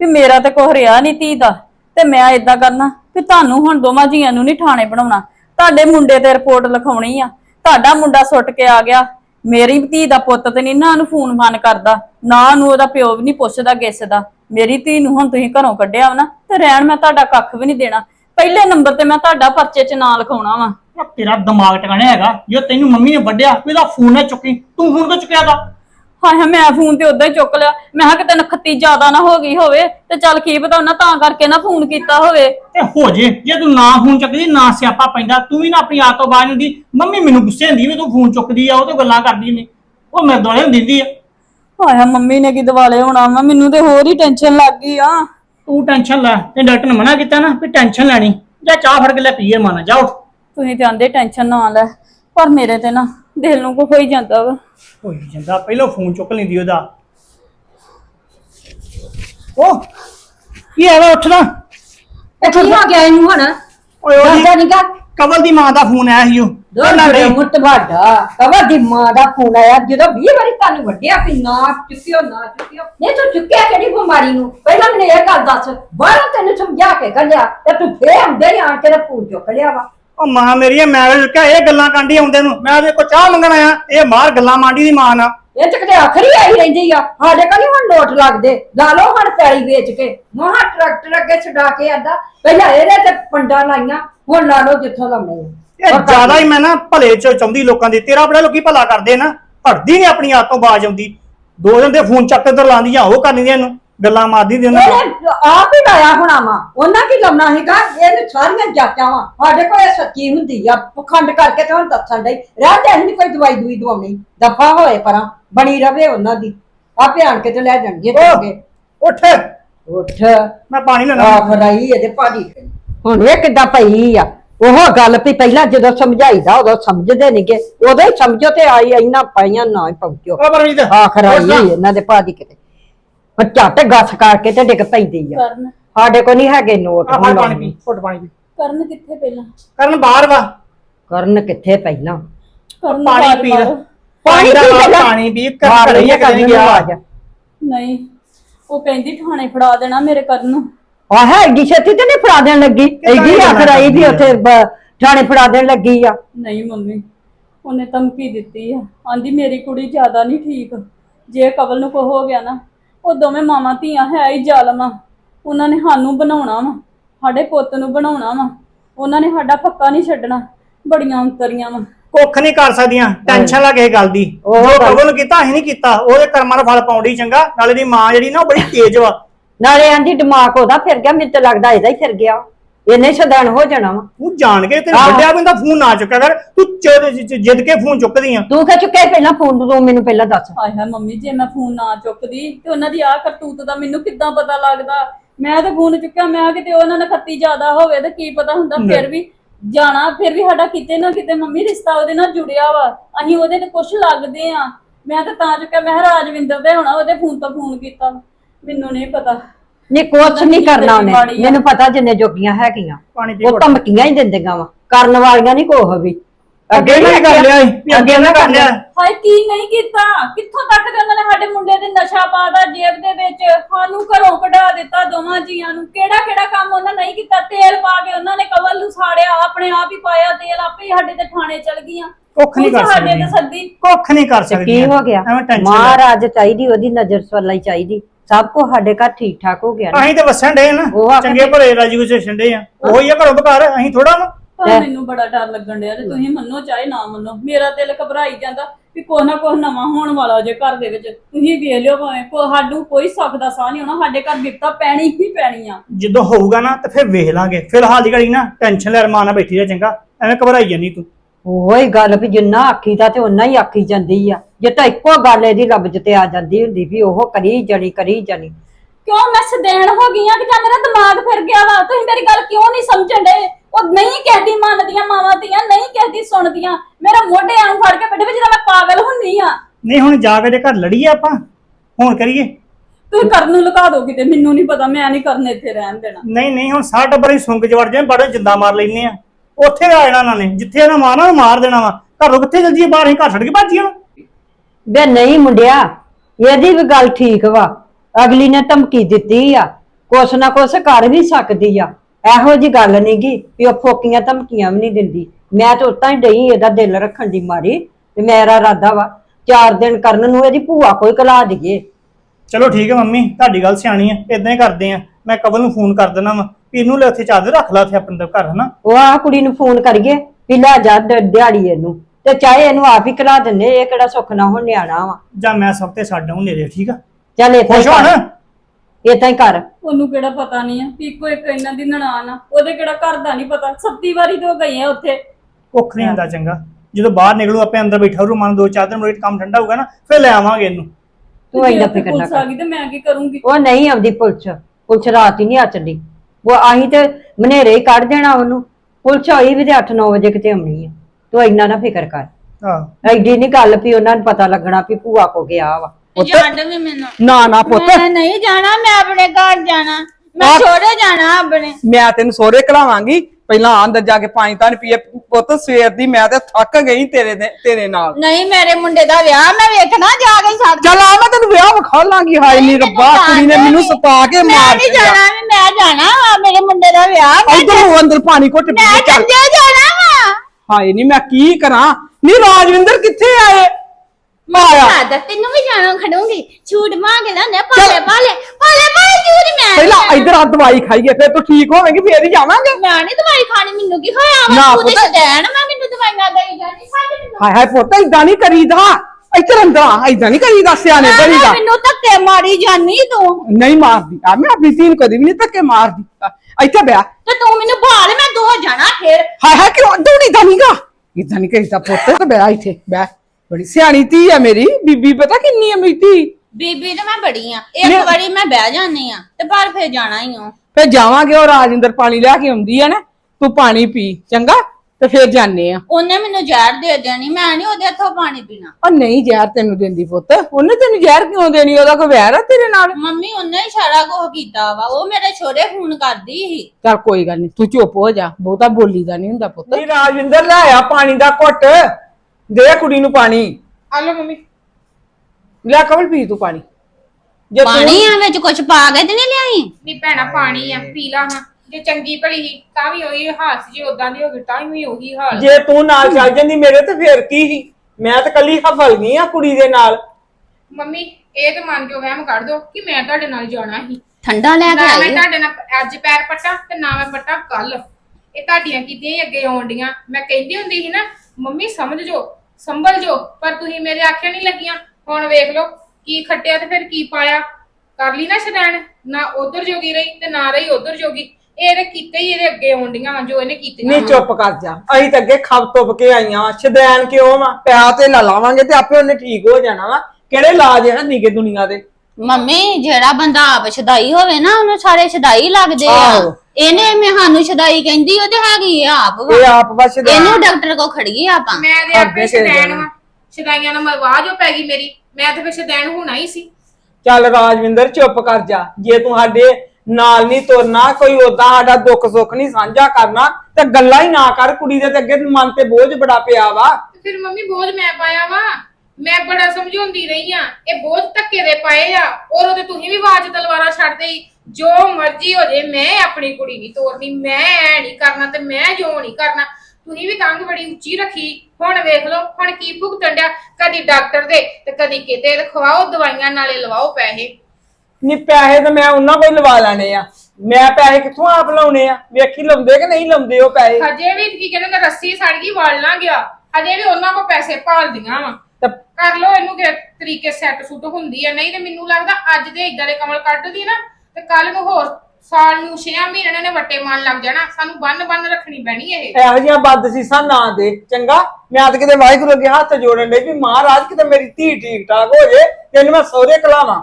ਵੀ ਮੇਰਾ ਤੇ ਕੁਛ ਰਿਹਾ ਨਹੀਂ ਧੀ ਦਾ। ਤੇ ਮੈਂ ਇਦਾਂ ਕਰਨਾ ਵੀ ਤੁਹਾਨੂੰ ਹੁਣ ਦੋਵਾਂ ਜੀਆਂ ਨੂੰ ਨਹੀਂ ਠਾਣੇ ਬਣਾਉਣਾ। ਤੁਹਾਡੇ ਮੁੰਡੇ ਤੇ ਰਿਪੋਰਟ ਲਿਖਾਉਣੀ ਆ। ਤੁਹਾਡਾ ਮੁੰਡਾ ਸੁੱਟ ਕੇ ਆ ਗਿਆ। ਮੇਰੀ ਧੀ ਦਾ ਪੁੱਤ ਤੇ ਨਹੀਂ ਨਾ ਉਹਨੂੰ ਫੋਨ ਫਾਨ ਕਰਦਾ। ਨਾ ਉਹਨੂੰ ਉਹਦਾ ਪਿਓ ਵੀ ਨਹੀਂ ਪੁੱਛਦਾ ਕਿਸੇ ਦਾ। ਮੇਰੀ ਧੀ ਨੂੰ ਹੁਣ ਤੁਸੀਂ ਘਰੋਂ ਕੱਢਿਆ ਵਾ ਨਾ, ਤੇ ਰਹਿਣ ਮੈਂ ਤੁਹਾਡਾ ਕੱਖ ਵੀ ਨਹੀਂ ਦੇਣਾ। ਪਹਿਲੇ ਨੰਬਰ ਤੇ ਮੈਂ ਤੁਹਾਡਾ ਪਰਚੇ 'ਚ ਨਾਂ ਲਿਖਾਉਣਾ ਵਾ। ਤੇਰਾ ਦਿਮਾਗ ਟਿਕਾਣੇ ਹੈਗਾ। ਜੋ ਤੈਨੂੰ ਮੰਮੀ ਨੇ ਵੱਢਿਆ, ਵੀ ਇਹਦਾ ਫੋਨ ਨਾ ਚੁੱਕੀ। ਤੂੰ ਫੋਨ ਕਿਉਂ ਚੁੱਕਿਆ ਦਾ ਹਾਏ ਹਾਏ ਮੈਂ ਫੋਨ ਤੇ ਉਦਾਂ ਹੀ ਚੁੱਕ ਲਿਆ। ਮੈਂ ਕਿਹਾ ਕਿਤੇ ਨਖੱਤੀ ਜ਼ਿਆਦਾ ਨਾ ਹੋ ਗਈ ਹੋਵੇ ਤੇ ਚੱਲ ਕੀ ਪਤਾ ਉਹਨਾਂ ਤਾਂ ਕਰਕੇ ਨਾ ਫੋਨ ਕੀਤਾ ਹੋਵੇ। ਤੇ ਹੋ ਜੇ ਜੇ ਤੂੰ ਨਾ ਫੋਨ ਚੁੱਕਦੀ ਨਾ ਸਿਆਪਾ ਪੈਂਦਾ ਤੂੰ ਵੀ ਨਾ ਆਪਣੀ ਆਦਤ ਤੋਂ ਬਾਹਰ ਹੁੰਦੀ। ਮੰਮੀ ਮੈਨੂੰ ਗੁੱਸੇ ਹੁੰਦੀ ਵੀ ਤੂੰ ਫੋਨ ਚੁੱਕਦੀ ਆ ਉਹ ਤੇ ਗੱਲਾਂ ਕਰਦੀ ਨੇ ਉਹ ਮੇਰੇ ਦੁਆਲੇ ਹੁੰਦੀ ਹੁੰਦੀ ਆ। ਹਾਏ ਹਾਏ ਮੰਮੀ ਨੇ ਕੀ ਦਿਵਾਲੇ ਹੋਣਾ ਵਾ ਮੈਨੂੰ ਤੇ ਹੋਰ ਹੀ ਟੈਨਸ਼ਨ ਲੱਗ ਗਈ ਆ। ਤੂੰ ਟੈਨਸ਼ਨ ਲੈ ਤੇ ਡਾਕਟਰ ਨੇ ਮਨਾ ਕੀਤਾ ਨਾ ਵੀ ਟੈਨਸ਼ਨ ਲੈਣੀ। ਜਾਂ ਚਾਹ ਫੜ ਕੇ ਲੈ ਪੀਏ ਮਾਨਾ ਜਾ ਉੱਠ। ਤੁਸੀਂ ਤੇ ਆਂਦੇ ਟੈਨਸ਼ਨ ਨਾ ਲੈ ਪਰ ਮੇਰੇ ਤੇ ਨਾ ਦਿਲ ਨੂੰ ਕੋ ਹੋਈ ਜਾਂਦਾ ਵਾ। ਹੋਈ ਜਾਂਦਾ। ਪਹਿਲਾਂ ਫੋਨ ਚੁੱਕ ਲੈਂਦੀ ਉਹਦਾ। ਉਹ ਕੀ ਹੈ ਵਾ ਉੱਠਦਾ? ਕੀ ਹੋ ਗਿਆ ਇਹਨੂੰ ਹੁਣ। ਓਏ ਉਹਦੀ ਦੱਸਦਾ ਨੀਗਾ ਕਮਲ ਦੀ ਮਾਂ ਦਾ ਫੋਨ ਆਇਆ ਸੀ ਉਹ। ਦੋ ਉਹ ਲੱਗ ਬੜੇ ਰਹੀ। ਮੁੱਤ ਵਾਡਾ ਕਵਰ ਦੀ ਮਾਂ ਦਾ ਫੋਨ ਆਇਆ। ਜਦੋਂ 20 ਵਾਰੀ ਤੁਹਾਨੂੰ ਵੱਡਿਆ ਕਿ ਨਾ ਚੁੱਕਿਓ ਨਾ ਚੁੱਕਿਓ। ਨਹੀਂ ਤੂੰ ਚੁੱਕਿਆ ਕਿਹੜੀ ਬਿਮਾਰੀ ਨੂੰ? ਪਹਿਲਾਂ ਮੈਨੂੰ ਇਹ ਗੱਲ ਦੱਸ। ਬਾਹਰੋਂ ਤੈਨੂੰ ਸਮਝਾ ਕੇ ਗੱਲਿਆ ਤੇ ਤੂੰ ਫੇਰ ਆਉਂਦੇ ਹੀ ਆਣ ਕੇ ਤੇ ਫੋਨ ਚੁੱਕ ਲਿਆ ਵਾ। ਉਹ ਮਾਂ ਮੇਰੀ ਮੈਂ ਕਿਹਾ ਇਹ ਗੱਲਾਂ ਕਾਂਡੀ ਆਉਂਦੇ ਨੂੰ। ਮੈਂ ਉਹਦੇ ਕੋ ਚਾਹ ਮੰਗਣ ਆਇਆ ਇਹ ਮਾਰ ਗੱਲਾਂ ਮਾਂਡੀ ਦੀ ਮਾਂ ਨਾਲ। ਇਹ ਚ ਕਿਤੇ ਆਖਰੀ ਆਈ ਰਹਿੰਦੀ ਆ। ਸਾਡੇ ਕੋਲ ਨੀ ਹੁਣ ਨੋਟ ਲੱਗਦੇ। ਲਾ ਲਓ ਹੁਣ ਪੈਲੀ ਵੇਚ ਕੇ। ਮਹਾ ਟਰੈਕਟਰ ਅੱਗੇ ਛਡਾ ਕੇ ਆਂਦਾ। ਪਹਿਲਾਂ ਇਹਦੇ ਤੇ ਪੰਡਾ ਲਾਈਆਂ ਹੁਣ ਲਾ ਲਓ ਜਿੱਥੋਂ ਲਾਉਣੇ ਆ। ਇਹ ਜ਼ਿਆਦਾ ਹੀ ਮੈਂ ਨਾ ਭਲੇ ਚ ਚਾਹੁੰਦੀ ਲੋਕਾਂ ਦੇ। ਤੇਰਾ ਬੜਾ ਲੋਕੀ ਭਲਾ ਕਰਦੇ ਨਾ। ਹਟਦੀ ਨਹੀਂ ਆਪਣੀ ਆਤ ਤੋਂ ਬਾਜ ਆਉਂਦੀ। ਦੋ ਦਿਨ ਦੇ ਫੋਨ ਚੱਕ ਕੇ ਤੇ ਲਾਉਂਦੀਆਂ ਉਹ ਕਰਨੀਆਂ ਇਹਨੂੰ। ਗੱਲਾਂ ਮਾਰਦੀ ਦੀ ਉਹਨਾਂ ਨਾਲ। ਇਹਨੇ ਆਪ ਹੀ ਲਾਇਆ ਹੋਣਾ ਵਾ। ਉਹਨਾਂ ਕੀ ਲਾਉਣਾ ਹੈਗਾ ਇਹਨੂੰ ਸਾਰੀਆਂ ਜਾਚਾਂ ਵਾ। ਸਾਡੇ ਕੋਲ ਇਹ ਸੱਚੀ ਹੁੰਦੀ ਆ। ਪਖੰਡ ਕਰਕੇ ਤੇ ਹੁਣ ਦੱਸਣ ਡਈ। ਰਹਿ ਤੇ ਨਹੀਂ ਕੋਈ ਦਵਾਈ ਦੂਈ ਦਵਾਉਣੀ। ਦਫਾ ਹੋਏ ਪਰਾਂ। ਬਣੀ ਰਵੇ ਉਹਨਾਂ ਦੀ। ਆਪੇ ਆਣ ਕੇ ਤੇ ਲੈ ਜਾਣਗੇ ਤੇ ਉੱਠ। ਉੱਠ। ਮੈਂ ਪਾਣੀ ਲੈਣਾ। ਆ ਫਰਾਈ ਇਹਦੇ ਭਾਜੀ ਹੁਣ ਇਹ ਕਿੱਦਾਂ ਪਈ ਆ? ਉਹ ਗੱਲ ਵੀ ਪਹਿਲਾਂ ਜਦੋਂ ਸਮਝਾਈਦਾ ਉਦੋਂ ਸਮਝਦੇ ਨਹੀਂਗੇ ਉਦੋਂ ਹੀ ਸਮਝੋ ਤੇ ਆਈ ਇੰਨਾ ਪਾਈਆਂ ਨਾ ਹੀ ਪਹੁੰਚੋ। ਉਹ ਪਰਮਜੀਤ ਆਖਰ ਆਈ। ਇਹਨਾਂ ਦੇ ਭਾਜੀ ਕਿਤੇ। ਪਰ ਝੱਟ ਗੱਸ ਕਰਕੇ ਤੇ ਡਿੱਗ ਪੈਂਦੀ ਆ। ਕਰਨ। ਸਾਡੇ ਕੋਲ ਨਹੀਂ ਹੈਗੇ ਨੋਟ ਆ ਫੜ ਹੁਣ ਪਾਣੀ ਪੀ ਘੁੱਟ ਪਾਣੀ ਪੀ। ਕਰਨ ਕਿੱਥੇ ਪਹਿਲਾਂ? ਕਰਨ ਬਾਹਰ ਵਾ। ਕਰਨ ਕਿੱਥੇ ਪਹਿਲਾਂ? ਕਰਨ ਪਾਣੀ ਪੀ। ਲੈ। ਪਾਣੀ ਪਾਣੀ ਪੀ ਦਾ ਲੈ। ਪਾਣੀ ਪੀ ਕਰ ਮਾਰ ਰਹੀ ਹੀ ਆ ਕਦੇ ਨਹੀਂ ਗਿਆ। ਆਵਾਜ਼। ਨਹੀਂ ਉਹ ਕਹਿੰਦੀ ਥਾਣੇ ਫੜਾ ਦੇਣਾ ਮੇਰੇ ਕਰਨ। ਨੂੰ ਆ ਹੈ ਏਡੀ ਛੇਤੀ ਤੇ ਨਹੀਂ ਫੜਾ ਦੇਣ ਲੱਗੀ? ਐਡੀ ਗੱਲਾਂ ਆਖਰ ਆਈ ਕਰਦੀ ਉੱਥੇ ਬ- ਥਾਣੇ ਫੜਾ ਦੇਣ ਲੱਗੀ ਆ। ਨਹੀਂ ਮੰਮੀ ਉਹਨੇ ਧਮਕੀ ਦਿੱਤੀ ਆ। ਆਂਦੀ ਮੇਰੀ ਕੁੜੀ ਜ਼ਿਆਦਾ ਨਹੀਂ ਠੀਕ। ਜੇ ਕਵਲ ਨੂੰ ਕੋ ਹੋ ਗਿਆ ਨਾ ਉਹ ਦੋਵੇਂ ਮਾਵਾਂ ਧੀਆਂ ਹੈ ਹੀ ਜ਼ਾਲਮ ਆ। ਉਹਨਾਂ ਨੇ ਸਾਨੂੰ ਬਣਾਉਣਾ ਵਾ ਸਾਡੇ ਪੁੱਤ ਨੂੰ ਬਣਾਉਣਾ ਵਾ। ਉਹਨਾਂ ਨੇ ਸਾਡਾ ਫੱਕਾ ਨਹੀਂ ਛੱਡਣਾ ਬੜੀਆਂ ਅੰਤਰੀਆਂ ਵਾ। ਕੁੱਖ ਨਹੀਂ ਕਰ ਸਕਦੀਆਂ ਟੈਨਸ਼ਨ ਲੱਗੇ ਗੱਲ ਦੀ। ਉਹ ਜੋ ਗੱਲ- ਕਬਲ ਕੀਤਾ ਅਸੀਂ ਨਹੀਂ ਕੀਤਾ। ਉਹਦੇ ਕਰਮਾਂ ਦਾ ਫਲ ਪਾਉਂਦੀ ਚੰਗਾ ਨਾਲੇ ਦੀ ਮਾਂ ਜਿਹੜੀ ਨਾ ਉਹ ਬੜੀ ਤੇਜ਼ ਵਾ। ਨਾਲੇ ਆਂਦੀ ਦਿਮਾਗ ਉਹਦਾ ਫਿਰ ਗਿਆ ਮੈਨੂੰ ਤਾਂ ਲੱਗਦਾ ਇਹਦਾ ਹੀ ਫਿਰ ਗਿਆ। ਇਹਨੇ ਸਦਨ ਹੋ ਜਾਣਾ ਵਾ। ਤੂੰ ਜਾਣ ਕੇ ਤੈਨੂੰ ਆਹੋ। ਵੱਡਿਆ ਬੰਦਾ ਫੋਨ ਨਾ ਚੁੱਕਿਆ ਕਰ। ਤੂੰ ਜਿੱਦ- ਜਿੱਦ ਜਿੱਦ ਕੇ ਫੋਨ ਚੁੱਕਦੀ ਆ। ਤੂੰ ਕਿ ਚੁੱਕਿਆ ਪਹਿਲਾਂ ਫੋਨ ਤੂੰ ਮੈਨੂੰ ਪਹਿਲਾਂ ਦੱਸ। ਹਾਏ ਹਾਏ ਮੰਮੀ ਜੇ ਮੈਂ ਫੋਨ ਨਾ ਚੁੱਕਦੀ ਤੇ ਉਹਨਾਂ ਦੀ ਆਹ ਕਰਤੂਤ ਦਾ ਮੈਨੂੰ ਕਿੱਦਾਂ ਪਤਾ ਲੱਗਦਾ? ਮੈਂ ਤਾਂ ਫੋਨ ਚੁੱਕਿਆ ਮੈਂ ਕਿਤੇ ਉਹਨਾਂ ਨਾਲ ਖੱਤੀ ਜ਼ਿਆਦਾ ਹੋਵੇ ਤੇ ਕੀ ਪਤਾ ਹੁੰਦਾ? ਫਿਰ ਵੀ ਜਾਣਾ ਫਿਰ ਵੀ ਸਾਡਾ ਕਿਤੇ ਨਾ ਕਿਤੇ ਮੰਮੀ ਰਿਸ਼ਤਾ ਉਹਦੇ ਨਾਲ ਜੁੜਿਆ ਵਾ। ਅਸੀਂ ਉਹਦੇ ਤੇ ਕੁਝ ਲੱਗਦੇ ਆ। ਮੈਂ ਤਾਂ ਤਾਂ ਚੁੱਕਿਆ ਮੈਂ ਕਿਹਾ ਰਾਜਵਿੰਦਰ ਦੇ ਹੋਣਾ ਉਹਦੇ ਫੋਨ ਤੋਂ ਫੋਨ ਕੀਤਾ। ਮੈਨੂੰ ਨਹੀਂ ਪਤਾ। ਨਹੀਂ ਕੁਛ ਨਹੀਂ ਕਰਨਾ ਉਹਨੇ। ਮੈਨੂੰ ਪਤਾ ਜਿੰਨੇ ਜੋਗੀਆਂ ਹੈਗੀਆਂ। ਪਾਣੀ ਉਹ ਘੁੱਟ। ਧਮਕੀਆਂ ਹੀ ਦਿੰਦੀਆਂ ਵਾ ਕਰਨ ਵਾਲੀਆਂ ਨਹੀਂ ਕੋਹ ਵੀ। ਅੱਗੇ ਵੀ ਕਰ ਲਿਆ ਸੀ, ਅੱਗੇ ਵੀ ਕਰ ਲਿਆ। ਹਾਏ ਕੀ ਨਹੀਂ ਕੀਤਾ? ਕਿੱਥੋਂ ਤੱਕ ਤੇ ਉਹਨਾਂ ਨੇ ਸਾਡੇ ਮੁੰਡੇ ਦੇ ਨਸ਼ਾ ਪਾਦਾ ਜੇਬ ਦੇ ਵਿੱਚ? ਸਾਨੂੰ ਘਰੋਂ ਕਢਾ ਦਿੱਤਾ ਦੋਵਾਂ ਜੀਆਂ ਨੂੰ। ਕਿਹੜਾ ਕਿਹੜਾ ਕੰਮ ਉਹਨਾਂ ਨਹੀਂ ਕੀਤਾ? ਤੇਲ ਪਾ ਕੇ ਉਹਨਾਂ ਨੇ ਕਵਲ ਨੂੰ ਸਾੜਿਆ। ਆਪਣੇ ਆਪ ਹੀ ਪਾਇਆ ਤੇਲ। ਆਪੇ ਹੀ ਸਾਡੇ ਤੇ ਥਾਣੇ ਚਲ ਗਈਆਂ। ਕੁੱਖ ਨਹੀਂ ਕਰ ਸਾਡੇ ਸਕਦੀਆਂ ਤੇ ਸੱਦੀ। ਕੁੱਖ ਨਹੀਂ ਕਰ ਤੇ ਸਕਦੀਆਂ ਕੀ ਹੋ ਗਿਆ? ਐਵੇਂ ਟੈਨਸ਼ਨ ਲੈ। ਮਹਾਰਾਜ ਚਾਹੀਦੀ ਉਹਦੀ ਨਜ਼ਰ ਸਵਲਾਈ ਚਾਹੀਦੀ। ਸਭ ਕੋ ਸਾਡੇ ਘਰ ਠੀਕ ਠਾਕ ਹੋ ਗਿਆ ਨਾ। ਅਸੀਂ ਤੇ ਵਸਣ ਡੇ ਨਾ ਆਖਦੇ- ਚੰਗੇ ਭਲੇ ਰਾਜੀ ਗੁਸੇ ਛੰਡੇ ਆ ਉਹੀ ਆ ਘਰੋਂ ਬਕਾਰ ਅਸੀਂ ਥੋੜਾ ਨਾ ਪਰ ਮੈਨੂੰ ਬੜਾ ਡਰ ਲੱਗਣ ਡਿਆ ਤੇ ਤੁਸੀਂ ਮੰਨੋ ਚਾਹੇ ਨਾ ਮੰਨੋ। ਮੇਰਾ ਦਿਲ ਘਬਰਾਈ ਜਾਂਦਾ ਵੀ ਕੋਈ ਨਾ ਕੋਈ ਨਵਾਂ ਹੋਣ ਵਾਲਾ ਜੇ ਘਰ ਦੇ ਵਿੱਚ। ਤੁਸੀਂ ਵੇਖ ਲਿਓ ਭਾਵੇਂ ਕੋ ਸਾਨੂੰ ਕੋਈ ਸੁੱਖ ਦਾ ਸਾਹ ਨਹੀਂ ਹੋਣਾ ਸਾਡੇ ਘਰ ਵਿਪਤਾ ਪੈਣੀ ਹੀ ਪੈਣੀ ਆ। ਜਦੋਂ ਹੋਊਗਾ ਨਾ ਤੇ ਫਿਰ ਵੇਖ ਲਾਂਗੇ। ਫਿਲਹਾਲ ਦੀ ਘੜੀ ਨਾ ਟੈਨਸ਼ਨ ਲੈ ਰਮਾਨਾ ਬੈਠੀ ਰਹਿ ਚੰਗਾ। ਐਵੇਂ ਘਬਰਾਈ ਜਾਨੀ ਤੂੰ। ਉਹੀ ਗੱਲ ਵੀ ਜਿੰਨਾ ਆਖੀ ਦਾ ਤੇ ਓਨਾ ਹੀ ਆਖੀ ਜਾਂਦੀ ਆ। ਜੇ ਤਾਂ ਇੱਕੋ ਗੱਲ ਇਹਦੀ ਲਫ਼ਜ਼ ਤੇ ਆ ਜਾਂਦੀ ਹੁੰਦੀ ਵੀ ਉਹ ਕਰੀ ਜਣੀ ਕਰੀ ਜਣੀ। ਕਿਉਂ ਮੈਂ ਸਦੈਣ ਹੋ ਗਈ ਆ ਕਿ ਜਾਂ ਮੇਰਾ ਦਿਮਾਗ ਫਿਰ ਗਿਆ ਵਾ? ਤੁਸੀਂ ਮੇਰੀ ਗੱਲ ਕਿਉਂ ਨਹੀਂ ਸਮਝਣ ਦੇ ਉਹ ਨਹੀਂ ਕਹਿਦੀ ਮੰਨਦੀਆਂ ਮਾਵਾਂ ਧੀਆਂ ਨਹੀਂ ਕਹਿਦੀ ਸੁਣਦੀਆਂ। ਮੇਰਾ ਮੋਢੇ ਆਂ ਫੜ ਕੇ ਬੈਠੇ ਵੀ ਜਦੋਂ ਮੈਂ ਪਾਗਲ ਹੁੰਨੀ ਆ। ਨਹੀਂ ਹੁਣ ਜਾ ਕੇ ਜੇ ਘਰ ਲੜੀਏ ਆਪਾਂ। ਹੁਣ ਕਰੀਏ। ਤੁਸੀਂ ਕਰਨ ਨੂੰ ਲੁਕਾ ਦੋ ਕਿਤੇ ਮੈਨੂੰ ਨਹੀਂ ਪਤਾ ਮੈਂ ਨਹੀਂ ਕਰਨੇ ਇੱਥੇ ਰਹਿਣ ਦੇਣਾ। ਨਹੀਂ ਨਹੀਂ ਹੁਣ ਸਾਡਾ ਟੱਬਰ ਹੀ ਸੁੰਗ ਚ ਵੜ ਜਾਏ ਬੜਾ ਜਿੰਦਾ ਮਾਰ ਲੈਨੇ ਆ। ਉੱਥੇ ਆ ਜਾਣਾ ਉਹਨਾਂ ਨੇ ਜਿੱਥੇ ਇਹਨਾਂ ਮਾਰਨਾ ਉਹ ਮਾਰ ਦੇਣਾ ਵਾ। ਘਰੋਂ ਕਿੱਥੇ ਚੱਲ ਜੀਏ ਬਾਹਰ ਅਸੀਂ ਘਰ ਛੱਡ ਕੇ ਭੱਜ ਜਾਣਾ ਬੇ ਨਹੀਂ ਮੁੰਡਿਆ ਇਹਦੀ ਵੀ ਗੱਲ ਠੀਕ ਵਾ। ਅਗਲੀ ਨੇ ਧਮਕੀ ਦਿੱਤੀ ਆ। ਕੁਛ ਨਾ ਕੁਛ ਕਰ ਵੀ ਸਕਦੀ ਆ। ਇਹੋ ਜੀ ਗੱਲ ਨੀ ਗੀ ਵੀ ਉਹ ਫੋਕੀਆਂ ਧਮਕੀਆਂ ਵੀ ਨਹੀਂ ਦਿੰਦੀ। ਮੈਂ ਤਾਂ ਉਤਾਂ ਹੀ ਡਈ ਇਹਦਾ ਦਿਲ ਰੱਖਣ ਦੀ ਮਾਰੀ ਤੇ ਮੇਰਾ ਇਰਾਦਾ ਵਾ। ਚਾਰ ਦਿਨ ਕਰਨ ਨੂੰ ਇਹਦੀ ਭੂਆ ਕੋਈ ਕਲਾ ਦਈਏ। ਚਲੋ ਠੀਕ ਹੈ ਮੰਮੀ ਤੁਹਾਡੀ ਗੱਲ ਸਿਆਣੀ ਹੈ ਇਦਾਂ ਹੀ ਕਰਦੇ ਆ। ਮੈਂ ਕਬਲ ਨੂੰ ਫੋਨ ਕਰ ਦੇਣਾ ਵਾ। ਵੀ ਇਹਨੂੰ ਲੈ ਉੱਥੇ ਚਾਦਰ ਰੱਖ ਲਾ ਉੱਥੇ ਆਪਣੇ ਦੇ ਘਰ ਹਨਾ? ਉਹ ਆ ਕੁੜੀ ਨੂੰ ਫੋਨ ਕਰੀਏ ਵੀ ਲੈ ਜਾ ਦ- ਦਿਹਾੜੀ ਇਹਨੂੰ। ਤੇ ਚਾਹੇ ਇਹਨੂੰ ਆਪ ਹੀ ਕਲਾ ਦਿੰਦੇ ਇਹ ਕਿਹੜਾ ਸੁੱਖ ਨਾ ਹੁਣ ਨਿਆਣਾ ਵਾ। ਜਾਂ ਮੈਂ ਸਭ ਤੇ ਛੱਡ ਆਉਂ ਨੇੜੇ ਠੀਕ ਆ? ਚੱਲ ਹੀ ਖੁਸ਼ ਹੋ ਨਾ ਕਰ। ਏਦਾਂ ਹੀ ਕਰ। ਉਹਨੂੰ ਕਿਹੜਾ ਪਤਾ ਨਹੀਂ ਆ ਵੀ ਇੱਕੋ ਇੱਕ ਇਹਨਾਂ ਦੀ ਨਨਾਣ ਆ। ਉਹਦੇ ਕਿਹੜਾ ਘਰ ਦਾ ਨਹੀਂ ਪਤਾ। ਸੱਤੀ ਵਾਰੀ ਤੋਂ ਗਈ ਆ ਉੱਥੇ। ਭੁੱਖ ਨਹੀਂ ਹੁੰਦਾ ਚੰਗਾ। ਜਦੋਂ ਬਾਹਰ ਨਿਕਲੂ ਆਪੇ ਅੰਦਰ ਬੈਠਾ ਰੂ ਮਨ ਦੋ ਚਾਰ ਦਿਨ ਮੇਰੇ ਕੰਮ ਠੰਡਾ ਹੋਊਗਾ ਨਾ ਫਿਰ ਲੈ ਆਵਾਂਗੇ ਇਹਨੂੰ। ਤੂੰ ਇੰਨਾ ਫਿਕਰ ਨਾ ਪੁਲਿਸ ਆ ਕਰ। ਗਈ ਤੇ ਮੈਂ ਕੀ ਕਰੂੰਗੀ? ਉਹ ਨਹੀਂ ਆਉਂਦੀ ਪੁਲਿਸ। ਪੁਲਿਸ ਰਾਤ ਹੀ ਨਹੀਂ ਆ ਚੱਲੀ ਉਹ ਆਹੀ ਤੇ ਮਨੇਰੇ ਹੀ ਕੱਢ ਦੇਣਾ ਉਹਨੂੰ। ਪੁਲਿਸ ਹੋਈ ਵੀ ਤੇ 8-9 ਵਜੇ ਕਿਤੇ ਆਉਣੀ ਆ। ਤੂੰ ਇੰਨਾ ਨਾ ਫਿਕਰ ਕਰ। ਆਹ ਐਡੀ ਨਹੀਂ ਗੱਲ ਵੀ ਉਹਨਾਂ ਨੂੰ ਪਤਾ ਲੱਗਣਾ ਵੀ ਭੂਆ ਕੋ ਗਿਆ ਵਾ। ਜਾਣ ਵੀ ਮੈਨੂੰ। ਨਾ ਨਾ ਪੁੱਤ। ਮੈਂ ਨਹੀਂ ਜਾਣਾ ਮੈਂ ਆਪਣੇ ਘਰ ਜਾਣਾ। ਮੈਂ। ਛੋੜੇ ਜਾਣਾ ਆਪਣੇ। ਮੈਂ ਤੈਨੂੰ ਸੋਹਰੇ ਕਲਾਵਾਂਗੀ ਪਹਿਲਾਂ ਅੰਦਰ ਜਾ ਕੇ ਪਾਣੀ ਤਾਂ ਪੀਏ। ਪੁੱਤ ਸਵੇਰ ਦੀ ਮੈਂ ਤੇ ਥੱਕ ਗਈ ਤੇਰੇ ਦੇ ਤੇਰੇ ਨਾਲ। ਨਹੀਂ ਮੇਰੇ ਮੁੰਡੇ ਦਾ ਵਿਆਹ ਮੈਂ ਵੇਖਣਾ ਜਾ ਕੇ ਛੱਡ ਚੱਲ ਆ ਮੈਂ ਤੈਨੂੰ ਵਿਆਹ ਵਿਖਾ ਲਾਂਗੀ। ਹਾਏ ਨੀ ਰੱਬਾ ਕੁੜੀ ਨੇ ਮੈਨੂੰ ਸਤਾ ਕੇ ਮੈਂ ਮਾਰ ਨਹੀਂ ਦਿੱਤਾ। ਜਾਣਾ ਵੀ ਮੈਂ ਜਾਣਾ ਨੂੰ ਅੰਦਰ ਪਾਣੀ ਘੁੱਟ ਮੈਂ ਪੀਏ ਚੱਲ। ਚੱਲੇ ਜਾਣਾ ਵਾ? ਹਾਏ ਨੀ ਮੈਂ ਕੀ ਕਰਾਂ? ਨੀ ਰਾਜਵਿੰਦਰ ਕਿੱਥੇ ਆਏ ਮਾਇਆ ਆਦਰ ਤੈਨੂੰ ਵੀ ਜਾਣਾ ਖੜੂੰਗੀ। ਛੂਟ ਮੰਗ ਲੈਣੇ ਪਾਲੇ ਪਾਲੇ ਪਾਲੇ ਪਾਲੇ ਝੂਠ ਮੈਂ ਪਹਿਲਾਂ ਇਧਰ ਆ ਦਵਾਈ ਖਾਈਏ ਫਿਰ ਤੂੰ ਠੀਕ ਹੋਵੇਂਗੀ ਫੇਰ ਹੀ ਜਾਵਾਂਗੇ। ਮੈਂ ਨਹੀਂ ਦਵਾਈ ਖਾਣੀ ਮੈਨੂੰ ਕੀ ਹੋਇਆ ਵਾ? ਨਾ ਤੂੰ ਤੇ ਪੁੱਤ। ਸ਼ਦੈਣ ਮੈਂ ਮੈਨੂੰ ਦਵਾਈਆਂ ਦੇਈ ਜਾਣੀ ਛੱਡ ਮੈਨੂੰ। ਹਾਏ ਹਾਏ ਪੁੱਤ ਇਦਾਂ ਨਹੀਂ ਕਰੀਦਾ। ਇੱਧਰ ਅੰਦਰ ਆ ਇਦਾਂ ਨਹੀਂ ਕਰੀਦਾ ਸਿਆਣੇ ਨਾ, ਨਾ, ਬਰੀਦਾ। ਮੈਨੂੰ ਧੱਕੇ ਮਾਰੀ ਜਾਨੀ ਤੂੰ। ਨਹੀਂ ਮਾਰਦੀ। ਆ ਮੈਂ ਆਪਣੀ ਧੀ ਨੂੰ ਕਦੀ ਵੀ ਨਹੀਂ ਧੱਕੇ ਮਾਰਦੀ। ਆ, ਇੱਥੇ ਬਿਆ ਤੇ ਤੂੰ ਮੈਨੂੰ ਭਾਲ ਮੈਂ ਦੋ ਜਾਣਾ ਫੇਰ। ਹਾਏ ਹਾਏ ਕਿਉਂ ਦੂਣੀ ਦਾ ਨੀਗਾ ਇਦਾਂ ਨਹੀਂ ਕਰੀਦਾ ਪੁੱਤ ਤੇ ਬਿਆ ਇੱਥੇ ਬਿਆ ਬੜੀ ਸਿਆਣੀ ਧੀ ਆ ਮੇਰੀ ਬੀਬੀ ਪਤਾ ਕਿੰਨੀ ਆ ਮੇਰੀ ਧੀ? ਬੀਬੀ ਤੇ ਮੈਂ ਬੜੀ ਆ ਇੱਕ ਵਾਰੀ ਮੈਂ ਬਹਿ ਜਾਨੀ ਆ ਤੇ ਪਰ ਫੇਰ ਜਾਣਾ ਹੀ ਆ। ਫੇਰ ਜਾਵਾਂਗੇ ਉਹ ਰਾਜਿੰਦਰ ਪਾਣੀ ਲੈ ਕੇ ਆਉਂਦੀ ਆ ਨਾ ਤੂੰ ਪਾਣੀ ਪੀ ਚੰਗਾ? ਤੇ ਫੇਰ ਜਾਣੇ ਆ। ਉਹਨੇ ਮੈਨੂੰ ਜ਼ਹਿਰ ਦੇ ਦੇਣੀ ਮੈਂ ਨਹੀਂ ਉਹਦੇ ਹੱਥੋਂ ਪਾਣੀ ਪੀਣਾ। ਉਹ ਨਹੀਂ ਜ਼ਹਿਰ ਤੈਨੂੰ ਦਿੰਦੀ ਪੁੱਤ ਉਹਨੇ ਤੈਨੂੰ ਜ਼ਹਿਰ ਕਿਉਂ ਦੇਣੀ ਉਹਦਾ ਕੋਈ ਵੈਰ ਆ ਤੇਰੇ ਨਾਲ? ਮੰਮੀ ਉਹਨੇ ਹੀ ਸਾਰਾ ਕੁਝ ਕੀਤਾ ਵਾ ਉਹ ਮੇਰੇ ਛੋਰੇ ਫੋਨ ਕਰਦੀ ਸੀ। ਚੱਲ ਕੋਈ ਗੱਲ ਨਹੀਂ ਤੂੰ ਚੁੱਪ ਹੋ ਜਾ ਬਹੁਤਾ ਬੋਲੀ ਦਾ ਨਹੀਂ ਹੁੰਦਾ ਪੁੱਤ। ਨਹੀਂ ਰਾਜਿੰਦਰ ਲੈ ਆ ਪਾਣੀ ਦਾ ਘੁੱਟ ਦੇ ਕੁੜੀ ਨੂੰ ਪਾਣੀ। ਆ ਲਓ ਮੰਮੀ। ਲੈ ਕਮਲ ਪੀ ਤੂੰ ਪਾਣੀ। ਜੇ ਤੂੰ- ਪਾਣੀ ਆ ਵਿੱਚ ਕੁਝ ਪਾ ਕੇ ਤੇ ਨਹੀਂ ਲਿਆਈ? ਨੀ ਭੈਣਾ ਪਾਣੀ ਆ ਪੀ ਲਾ ਹਾਂ। ਜੇ ਚੰਗੀ ਭਲੀ ਸੀ ਤਾਂ ਵੀ ਉਹੀ ਹਾਸ ਜੇ ਉਦਾਂ ਦੀ ਹੋ ਗਈ ਤਾਂ ਵੀ ਉਹੀ ਹਾਲ ਜੇ ਤੂੰ ਨਾਲ ਚੱਲ ਜਾਂਦੀ ਮੇਰੇ ਤੇ ਫੇਰ ਕੀ ਸੀ? ਮੈਂ ਤਾਂ ਕੱਲੀ ਹਫਲ ਗਈ ਆ ਕੁੜੀ ਦੇ ਨਾਲ। ਮੰਮੀ ਇਹ ਤਾਂ ਮੰਨ ਕੇ ਵਹਿਮ ਕੱਢ ਦੋ ਕਿ ਮੈਂ ਤੁਹਾਡੇ ਨਾਲ ਜਾਣਾ ਸੀ। ਠੰਡਾ ਲੈ ਕੇ ਨਾ ਮੈਂ ਆਈ ਤੁਹਾਡੇ ਨਾਲ ਅੱਜ ਪੈਰ ਪੱਟਾ ਤੇ ਨਾ ਮੈਂ ਪੱਟਾ ਕੱਲ। ਇਹ ਤੁਹਾਡੀਆਂ ਕੀਤੀਆਂ ਹੀ ਅੱਗੇ ਆਉਣ ਡੀਆਂ। ਮੈਂ ਕਹਿੰਦੀ ਹੁੰਦੀ ਸੀ ਨਾ ਮੰਮੀ ਸਮਝ ਜੋ ਸੰਭਲ ਜੋ ਪਰ ਤੁਸੀਂ ਮੇਰੇ ਆਖਿਆ ਨਹੀਂ ਲੱਗੀਆਂ। ਹੁਣ ਵੇਖ ਲਓ ਕੀ ਖੱਟਿਆ ਤੇ ਫਿਰ ਕੀ ਪਾਇਆ। ਕਰ ਲਈ ਨਾ ਸ਼ਦੈਣ ਨਾ ਉਧਰ ਜੋਗੀ ਰਹੀ ਤੇ ਨਾ ਰਹੀ ਉਧਰ ਜੋਗੀ। ਇਹਦੇ ਕੀਤੇ ਹੀ ਇਹਦੇ ਅੱਗੇ ਆਉਣ ਡੀਆਂ ਜੋ ਇਹਨੇ ਕੀਤੀਆਂ ਨਹੀਂ ਚੁੱਪ ਕਰ ਜਾ। ਅਸੀਂ ਤਾਂ ਅੱਗੇ ਖਬ ਤੁੱਪ ਕੇ ਆਈਆਂ ਵਾਂ। ਸ਼ੁਦੈਣ ਕਿਉਂ ਵਾ? ਪਿਆ ਤੇ ਲਾ ਲਾਵਾਂਗੇ ਤੇ ਆਪੇ ਉਹਨੇ ਠੀਕ ਹੋ ਜਾਣਾ ਵਾ। ਕਿਹੜੇ ਇਲਾਜ ਹੈ ਨੀਗੇ ਦੁਨੀਆ ਦੇ? ਮੰਮੀ ਜਿਹੜਾ ਬੰਦਾ ਆਪ ਛਦਾਈ ਹੋਵੇ ਨਾ ਉਹਨੂੰ ਸਾਰੇ ਛਦਾਈ ਲੱਗਦੇ ਆ। ਇਹਨੇ ਮੈਂ ਸਾਨੂੰ ਛਦਾਈ ਕਹਿੰਦੀ ਉਹ ਤੇ ਹੈਗੀ ਆ ਆਪ ਵਾ। ਇਹ ਆਪ ਬਸ ਸ਼ੁਦੈਣ ਇਹਨੂੰ ਡਾਕਟਰ ਕੋ ਖੜੀਏ ਆਪਾਂ। ਮੈਂ ਤੇ ਅੱਗੇ ਆਪੇ ਕਿਹੜੇ ਸ਼ਦੈਣ ਜਾਣਾ? ਵਾਂ। ਸ਼ਦਾਈਆਂ ਨਾਲ ਮਰਵਾਜ ਹੋ ਪੈ ਗਈ ਮੇਰੀ। ਮੈਂ ਤੇ ਫਿਰ ਸ਼ਦੈਣ ਹੋਣਾ ਹੀ ਸੀ। ਚੱਲ ਰਾਜਵਿੰਦਰ ਚੁੱਪ ਕਰ ਜਾ। ਜੇ ਤੂੰ ਸਾਡੇ ਨਾਲ ਨਹੀਂ ਤੁਰਨਾ, ਕੋਈ ਉਦਾਂ ਸਾਡਾ ਦੁੱਖ ਸੁੱਖ ਨਹੀਂ ਸਾਂਝਾ ਕਰਨਾ, ਤੇ ਗੱਲਾਂ ਹੀ ਨਾ ਕਰ ਕੁੜੀ ਦੇ ਤੇ ਅੱਗੇ ਮਨ ਤੇ ਬੋਝ ਬੜਾ ਪਿਆ ਵਾ। ਤੇ ਫਿਰ ਮੰਮੀ ਬੋਝ ਮੈਂ ਪਾਇਆ ਵਾ, ਮੈਂ ਬੜਾ ਸਮਝਾਉਂਦੀ ਰਹੀ ਆ, ਇਹ ਬੋਝ ਧੱਕੇ ਦੇ ਪਾਏ ਆ, ਔਰ ਉਹਦੇ ਤੁਸੀਂ ਵੀ ਆਵਾਜ਼ ਤਲਵਾਰਾਂ ਛੱਡਦੇ ਹੀ ਜੋ ਮਰਜ਼ੀ ਹੋ ਜੇ, ਮੈਂ ਆਪਣੀ ਕੁੜੀ ਨਹੀਂ ਤੋਰਨੀ, ਮੈਂ ਐ ਨਹੀਂ ਕਰਨਾ ਤੇ ਮੈਂ ਜੋ ਨਹੀਂ ਕਰਨਾ, ਤੁਸੀਂ ਵੀ ਕੰਗ ਬੜੀ ਉੱਚੀ ਰੱਖੀ, ਹੁਣ ਵੇਖ ਲਓ, ਹੁਣ ਕੀ ਭੁਗਤਣ ਡਿਆ, ਕਦੀ ਡਾਕਟਰ ਦੇ ਤੇ ਕਦੀ ਕਿਤੇ ਖਵਾਓ ਦਵਾਈਆਂ ਨਾਲੇ ਲਵਾਓ ਪੈਸੇ। ਨੀ ਪੈਸੇ ਤਾਂ ਮੈਂ ਉਹਨਾਂ ਕੋਲ ਲਵਾ ਲੈਣੇ ਆ। ਮੈਂ ਪੈਸੇ ਕਿੱਥੋਂ ਆਪ ਲਾਉਣੇ ਆ? ਵੇਖੀ ਲਾਉਂਦੇ ਕਿ ਨਹੀਂ ਲਾਉਂਦੇ ਉਹ ਪੈਸੇ? ਹਜੇ ਵੀ ਕੀ ਕਹਿੰਦੇ ਨੇ ਰੱਸੀ ਸੜ ਗਈ ਵੜ ਲਾਂ ਗਿਆ। ਹਜੇ ਵੀ ਉਹਨਾਂ ਕੋ ਪੈਸੇ ਭਾਲਦੀਆਂ ਵਾ। ਤਾਂ ਕਰ ਲੋ ਇਹਨੂੰ ਕਿ ਤਰੀਕੇ ਸੈੱਟ ਸੁੱਟ ਹੁੰਦੀ ਹੈ ਨਹੀਂ ਤੇ ਮੈਨੂੰ ਲੱਗਦਾ ਅੱਜ ਦੇ ਇਦਾਂ ਦੇ ਕਮਲ ਕੱਢਦੀ ਨਾ ਤੇ ਕੱਲ ਨੂੰ ਹੋਰ ਸਾਲ ਨੂੰ 6 ਮਹੀਨਿਆਂ ਨੇ ਵੱਟੇ ਮਾਰਨ ਲੱਗ ਜਾਣਾ। ਸਾਨੂੰ ਬੰਨ ਬੰਨ ਰੱਖਣੀ ਪੈਣੀ ਇਹ। ਇਹੋ ਜਿਹੀਆਂ ਬਦਸੀਸਾਂ ਨਾ ਦੇ। ਚੰਗਾ ਮੈਂ ਤਾਂ ਕਿਤੇ ਵਾਹਿਗੁਰੂ ਅੱਗੇ ਹੱਥ ਜੋੜਨ ਲਈ ਵੀ ਮਹਾਰਾਜ ਕਿਤੇ ਮੇਰੀ ਧੀ ਠੀਕ ਠਾਕ ਹੋ ਜੇ ਤੈਨੂੰ ਮੈਂ ਸਹੁਰੇ ਕਲਾਵਾਂ।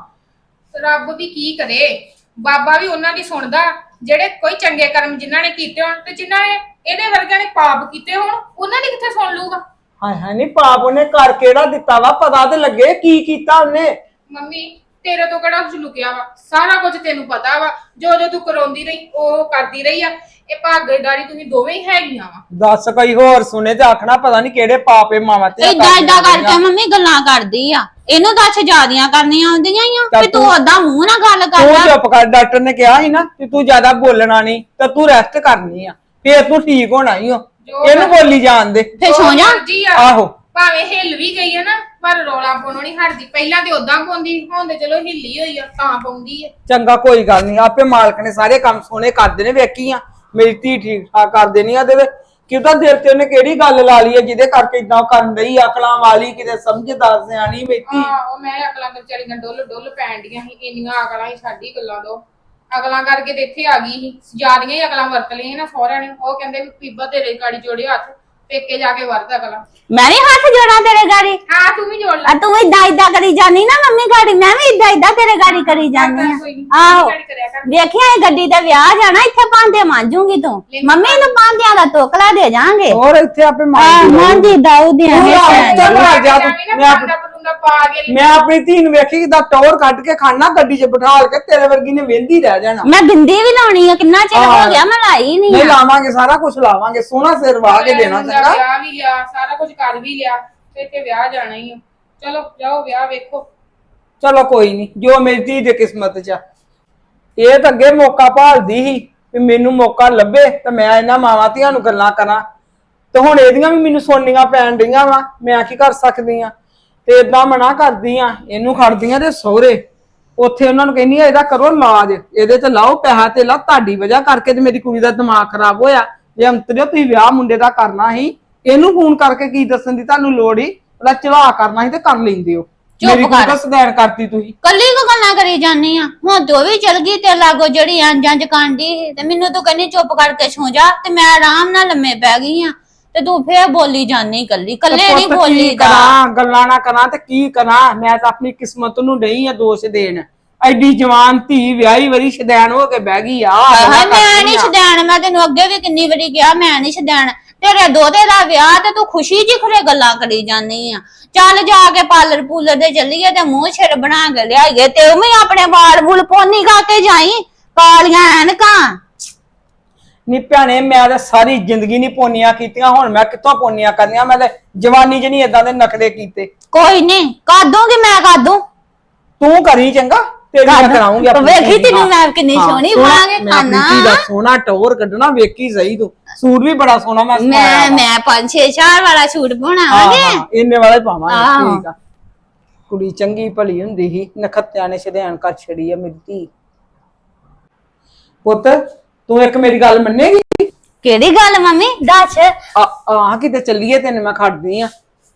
ਰੱਬ ਵੀ ਕੀ ਕਰੇ? ਬਾਬਾ ਵੀ ਉਹਨਾਂ ਦੀ ਸੁਣਦਾ। ਜਿਹੜੇ ਕੋਈ ਚੰਗੇ ਕਰਮ ਜਿਨ੍ਹਾਂ ਨੇ ਕੀਤੇ ਹੋਣ ਤੇ ਜਿਨ੍ਹਾਂ ਨੇ ਇਹਦੇ ਵਰਗਿਆਂ ਨੇ ਪਾਪ ਕੀਤੇ ਹੋਣ ਉਹਨਾਂ ਦੀ ਕਿੱਥੇ ਸੁਣ ਲੂਗਾ? ਹਾਏ ਹਾਏ ਨਹੀਂ ਪਾਪ ਉਹਨੇ ਕਰ ਕਿਹੜਾ ਦਿੱਤਾ ਵਾ? ਪਤਾ ਤੇ ਲੱਗੇ ਕੀ ਕੀਤਾ ਉਹਨੇ। ਮੰਮੀ ਤੇਰੇ ਤੋਂ ਕਿਹੜਾ ਕੁਝ ਲੁਕਿਆ ਵਾ? ਸਾਰਾ ਕੁਝ ਤੈਨੂੰ ਪਤਾ ਵਾ। ਜੋ ਜੋ ਤੂੰ ਕਰਾਉਂਦੀ ਰਹੀ ਉਹ ਕਰਦੀ ਰਹੀ ਆ। ਇਹ ਭਾਗੇਦਾਰੀ ਤੁਸੀਂ ਦੋਵੇਂ ਹੀ ਹੈਗੀਆਂ ਵਾ। ਦੱਸ ਕੋਈ ਹੋਰ ਸੁਣੇ ਤੇ ਆਖਣਾ ਪਤਾ ਨਹੀਂ ਕਿਹੜੇ ਪਾਪੇ ਮਾਵਾ ਤੇ ਏਦਾਂ ਏਦਾਂ ਕਰਕੇ ਮੰਮੀ ਗੱਲਾਂ ਕਰਦੀ ਆ। ਇਹਨੂੰ ਦੱਸ ਜਿਆਦੀਆਂ ਕਰਨੀਆਂ ਆਉਂਦੀਆਂ ਆ। ਵੀ ਤੂੰ ਤੂੰ- ਓਦਾਂ ਮੂੰਹ ਨਾਲ ਗੱਲ ਤੂੰ ਕਰਦਾ ਚੁੱਪ ਕਰ ਡਾਕਟਰ ਨੇ ਕਿਹਾ ਸੀ ਨਾ ਕਿ ਤੂੰ ਜ਼ਿਆਦਾ ਬੋਲਣਾ ਨਹੀਂ ਤਾਂ ਤੂੰ ਰੈਸਟ ਕਰਨੀ ਆ। ਫੇਰ ਤੂੰ ਠੀਕ ਹੋਣਾ ਹੀ ਹੋ ਜੋ ਇਹਨੂੰ ਬੋਲੀ ਜਾਣ ਦੇ। ਫੇ ਸੋ ਜਾ। ਆ। ਆਹੋ। ਭਾਵੇਂ ਹਿੱਲ ਵੀ ਗਈ ਹੈ ਨਾ ਪਰ ਰੋਲਾ ਪਾਉਣੋਂ ਨਹੀਂ ਹਟਦੀ। ਪਹਿਲਾਂ ਤੇ ਉਦਾਂ ਪਾਉਂਦੀ ਹੁਣ ਤੇ ਚਲੋ ਹਿੱਲੀ ਹੋਈ ਆ ਤਾਂ ਪਾਉਂਦੀ ਹੈ ਚੰਗਾ ਕੋਈ ਗੱਲ ਨਹੀਂ। ਆਪੇ ਮਾਲਕ ਨੇ ਸਾਰੇ ਕੰਮ ਸੋਹਣੇ ਕਰਦੇ ਨੇ ਵੇਖੀ ਆ। ਮੇਰੀ ਧੀ ਠੀਕ ਠਾਕ ਕਰ ਦੇਣੀ ਆ ਤੇ ਕਿਉਂ ਦਿਲ ਤੇ ਉਹਨੇ ਕਿਹੜੀ ਗੱਲ ਲਾ ਲਈ ਹੈ ਜਿਹਦੇ ਕਰਕੇ ਇਦਾਂ ਕਰਨ ਰਹੀ ਅਕਲਾਂ ਵਾਲੀ ਕਿਤੇ ਸਮਝਦਾਰ ਸਿਆਣੀ ਬੈਠੀ ਹਾਂ ਉਹ ਮੈਂ ਅਕਲਾਂ ਤੇ ਵਿਚਾਰੀਆਂ ਡੁੱਲ ਡੁੱਲ ਪੈਣ ਡੀਆਂ ਸੀ ਇੰਨੀਆਂ ਅਕਲਾਂ ਹੀ ਸਾਡੀ ਗੱਲਾਂ ਤੋਂ ਅਕਲਾਂ ਕਰਕੇ ਤੇ ਇੱਥੇ ਆ ਗਈ ਸੀ। ਜਿਆਦੀਆਂ ਹੀ ਅਕਲਾਂ ਵਰਤ ਲਈਆਂ ਨਾ ਸਹੁਰਿਆਂ ਨੇ। ਉਹ ਕਹਿੰਦੇ ਵੀ ਪੀਬਾ ਤੇਰੇ ਗਾੜੀ ਜੋੜੇ ਹੱਥ ਪੇਕੇ ਜਾ ਕੇ ਵਰਤ ਅਗਲਾ। ਮੈਂ ਵੀ ਹੱਥ ਜੋੜਾਂ ਤੇਰੇ ਗਾੜੀ। ਹਾਂ ਤੂੰ ਵੀ ਜੋੜ ਲੈ। ਆ ਤੂੰ ਇਦਾਂ ਇਦਾਂ ਕਰੀ ਜਾਨੀ ਨਾ ਮੰਮੀ ਗਾੜੀ ਮੈਂ ਵੀ ਇਦਾਂ ਇਦਾਂ ਤੇਰੇ ਗਾੜੀ ਕਰੀ ਜਾਨੀ ਆ। ਕੋਈ ਨੀ, ਆਹੋ। ਗਾੜੀ ਕਰਿਆ ਕਰ। ਦੇਖਿਆ ਇਹ ਗੱਡੀ ਤੇ ਵਿਆਹ ਜਾਣਾ ਇੱਥੇ ਭਾਂਡੇ ਮਾਂਜੂਗੀ ਤੂੰ? ਮੰਮੀ ਨੂੰ ਭਾਂਡਿਆਂ ਦਾ ਟੋਕਲਾ ਦੇ ਜਾਾਂਗੇ। ਹੋਰ ਇੱਥੇ ਆਪੇ ਮਾਰ ਮਾਂਜੀ ਦਾਊ ਦੇ ਤੂੰ ਆ, ਜਾ ਤੂੰ। ਮੈਂ ਆਪ- ਮੈਂ ਆਪਣੀ ਧੀ ਨੂੰ ਵੇਖੀ ਕਿਦਾਂ ਟੌਰ ਕੱਢ ਕੇ ਖਾਣਾ ਗੱਡੀ 'ਚ ਬਿਠਾ ਕੇ ਤੇਰੇ ਵਰਗੀ ਨੇ ਵੇਂਦੀ ਰਹਿ ਜਾਣਾ। ਮੈਂ ਬਿੰਦੀ ਵੀ ਲਾਉਣੀ ਆ ਕਿੰਨਾ ਚਿਰ ਹਾਂ। ਗਿਆ ਮੈਂ ਲਾਈ ਨਹੀਂ ਨਹੀਂ ਆ। ਲਾਵਾਂਗੇ ਸਾਰਾ ਕੁਝ ਲਾਵਾਂਗੇ ਸੋਹਣਾ ਸਿਰ ਵਾਹ ਕੇ ਦੇਣਾ ਮੁੰਡਾ ਚੰਗਾ। ਵਿਆਹ ਵੀ ਲਿਆ ਸਾਰਾ ਕੁਝ ਕਰ ਵੀ ਲਿਆ ਤੇ ਇੱਥੇ ਵਿਆਹ ਜਾਣਾ ਹੀ ਆ। ਚਲੋ ਜਾਓ ਵਿਆਹ ਵੇਖੋ। ਚਲੋ ਕੋਈ ਨਹੀਂ ਜੋ ਮੇਰੀ ਧੀ ਦੇ ਕਿਸਮਤ 'ਚ ਆ। ਇਹ ਤਾਂ ਅੱਗੇ ਮੌਕਾ ਭਾਲਦੀ ਸੀ ਵੀ ਮੈਨੂੰ ਮੌਕਾ ਲੱਭੇ ਤੇ ਮੈਂ ਇਹਨਾਂ ਮਾਵਾਂ ਧੀਆਂ ਨੂੰ ਗੱਲਾਂ ਕਰਾਂ। ਤੇ ਹੁਣ ਇਹਦੀਆਂ ਵੀ ਮੈਨੂੰ ਸੁਣਨੀਆਂ ਪੈਣ ਡਈਆਂ ਵਾ ਮੈਂ ਕੀ ਕਰ ਸਕਦੀ ਆ? ਤੇ ਇਦਾਂ ਮਨਾ ਕਰਦੀ ਆ ਇਹਨੂੰ ਖੜਦੀਆਂ ਤੇ ਸਹੁਰੇ। ਉੱਥੇ ਉਹਨਾਂ ਨੂੰ ਕਹਿੰਦੀ ਆ ਇਹਦਾ ਕਰੋ ਇਲਾਜ ਇਹਦੇ ਤੇ ਲਾਓ ਪੈਸਾ ਤੇ ਲਾ ਤੁਹਾਡੀ ਵਜ੍ਹਾ ਕਰਕੇ ਤੇ ਮੇਰੀ ਕੁੜੀ ਦਾ ਦਿਮਾਗ ਖਰਾਬ ਹੋਇਆ। ਜੇ ਅੰਤਰਿਓ ਤੁਸੀਂ ਵਿਆਹ ਮੁੰਡੇ ਦਾ ਕਰਨਾ ਸੀ ਇਹਨੂੰ ਫੋਨ ਕਰਕੇ ਕੀ ਦੱਸਣ ਦੀ ਤੁਹਾਨੂੰ ਲੋੜ ਹੀ ਉਹਦਾ ਚੜਾ ਕਰਨਾ ਸੀ ਤੇ ਕਰ ਲੈਂਦੇ ਹੋ। ਚੁੱਪ ਮੇਰੀ ਕੁੜੀ ਕਰ। ਦਾ ਸਦੈਣ ਕਰਤੀ ਤੁਸੀਂ। ਕੱਲੀ ਕੋ ਗੱਲਾਂ ਕਰੀ ਜਾਨੀ ਆ। ਹੁਣ ਤੂੰ ਵੀ ਚਲ ਗਈ ਤੇ ਲਾਗੋ ਜਿਹੜੀ ਅੰਜ ਅੰਜ ਕਾਂਡੀ ਤੇ ਮੈਨੂੰ ਤੂੰ ਕਹਿੰਦੀ ਚੁੱਪ ਕਰਕੇ ਸੌਂ ਜਾ ਤੇ ਮੈਂ ਆਰਾਮ ਨਾਲ ਲੰਮੇ ਪੈ ਗਈ ਆ। ਤੇ ਤੂੰ ਫੇਰ ਬੋਲੀ ਜਾਨੀ ਕੱਲੀ ਕੱਲੇ ਨਹੀਂ ਪੁੱਤ ਬੋਲੀ ਦਾ। ਕਰਾਂ ਗੱਲਾਂ ਨਾ ਕਰਾਂ ਤੇ ਕੀ ਕਰਾਂ? ਮੈਂ ਤਾਂ ਆਪਣੀ ਕਿਸਮਤ ਨੂੰ ਨਹੀਂ ਆ ਦੋਸ਼ ਦੇਣ। ਐਡੀ ਜਵਾਨ ਧੀ ਵਿਆਹੀ ਵਰੀ ਸ਼ਦੈਣ ਹੋ ਕੇ ਬਹਿ ਗਈ ਆ ਹਾਏ ਮੈਂ ਨਹੀਂ। ਛਡਾਣ ਮੈਂ ਤੈਨੂੰ ਅੱਗੇ ਵੀ ਕਿੰਨੀ ਵਾਰੀ ਕਿਹਾ ਮੈਂ ਨਹੀਂ ਛਡਾਣ ਤੇਰੇ ਦੋਤੇ ਦਾ ਵਿਆਹ ਤੇ ਤੂੰ ਖੁਸ਼ੀ ਜੀ ਖਰੇ ਗੱਲਾਂ ਕਰੀ ਜਾਨੀ ਆ। ਚੱਲ ਜਾ ਕੇ ਪਾਰਲਰ ਪੂਲਰ ਦੇ ਚੱਲੀਏ ਤੇ ਮੂੰਹ ਸਿਰ ਬਣਾ ਕੇ ਲਿਆਈਏ ਤੇ ਉਹ ਵੀ ਆਪਣੇ ਵਾਲ ਵੁਲ ਪੋਨੀ ਗਾ ਕੇ ਜਾਈ। ਕਾਲੀਆਂ ਐਨਕਾਂ। ਨੀ ਭੈਣੇ ਮੈਂ ਤਾਂ ਸਾਰੀ ਜ਼ਿੰਦਗੀ ਨਹੀਂ ਪੋਨੀਆਂ ਕੀਤੀਆਂ ਹੁਣ ਮੈਂ ਕਿੱਥੋਂ ਪੋਨੀਆਂ ਕਰਨੀਆਂ ਮੈਂ ਤੇ ਜਵਾਨੀ 'ਚ ਨਹੀਂ ਇਦਾਂ ਦੇ ਨਖਰੇ ਕੀਤੇ ਕੋਈ ਨਹੀਂ ਕਰ ਦੂੰਗੀ ਮੈਂ ਕਰ ਦੂੰ ਤੂੰ ਕਰੀ ਚੰਗਾ ਤੇਰੀ ਮੈਂ ਕਰ- ਕਰਾਉਂਗੀ ਆਪਣੀ ਵੇਖੀ ਤੈਨੂੰ ਮਾਂ। ਮੈਂ ਕਿੰਨੀ ਹਾਂ, ਸੋਹਣੀ ਸੋਹਣਾ- ਬਣਾ ਕੇ ਮੈਂ ਆਪਣੀ ਧੀ ਦਾ ਖਾਨਾ। ਸੋਹਣਾ ਟੌਰ ਕੱਢਣਾ ਵੇਖੀ ਸਹੀ ਤੂੰ ਸੂਟ ਵੀ ਬੜਾ ਸੋਹਣਾ ਮੈਂ ਮੈਂ। ਮੈਂ ਪੰਜ ਛੇ ਚਾਰ ਵਾਲਾ ਸੂਟ ਬਣਾਵਾਂਗੇ ਇੰਨੇ ਵਾਲੇ ਪਾਵਾਂਗੇ ਆਹੋ। ਠੀਕ ਆ ਕੁੜੀ ਚੰਗੀ ਭਲੀ ਹੁੰਦੀ ਸੀ ਨਖੱਤਿਆਂ ਨੇ ਸ਼ਦੈਣ ਕਰ ਛੜੀ ਆ ਮੇਰੀ ਧੀ ਪੁੱਤ ਤੂੰ ਇੱਕ ਮੇਰੀ ਗੱਲ ਮੰਨੇਗੀ? ਕਿਹੜੀ ਗੱਲ ਮੰਮੀ? ਦੱਸ। ਆ ਆ ਕਿਤੇ ਚੱਲੀਏ ਤੈਨੂੰ ਮੈਂ ਖੜਦੀ ਆ।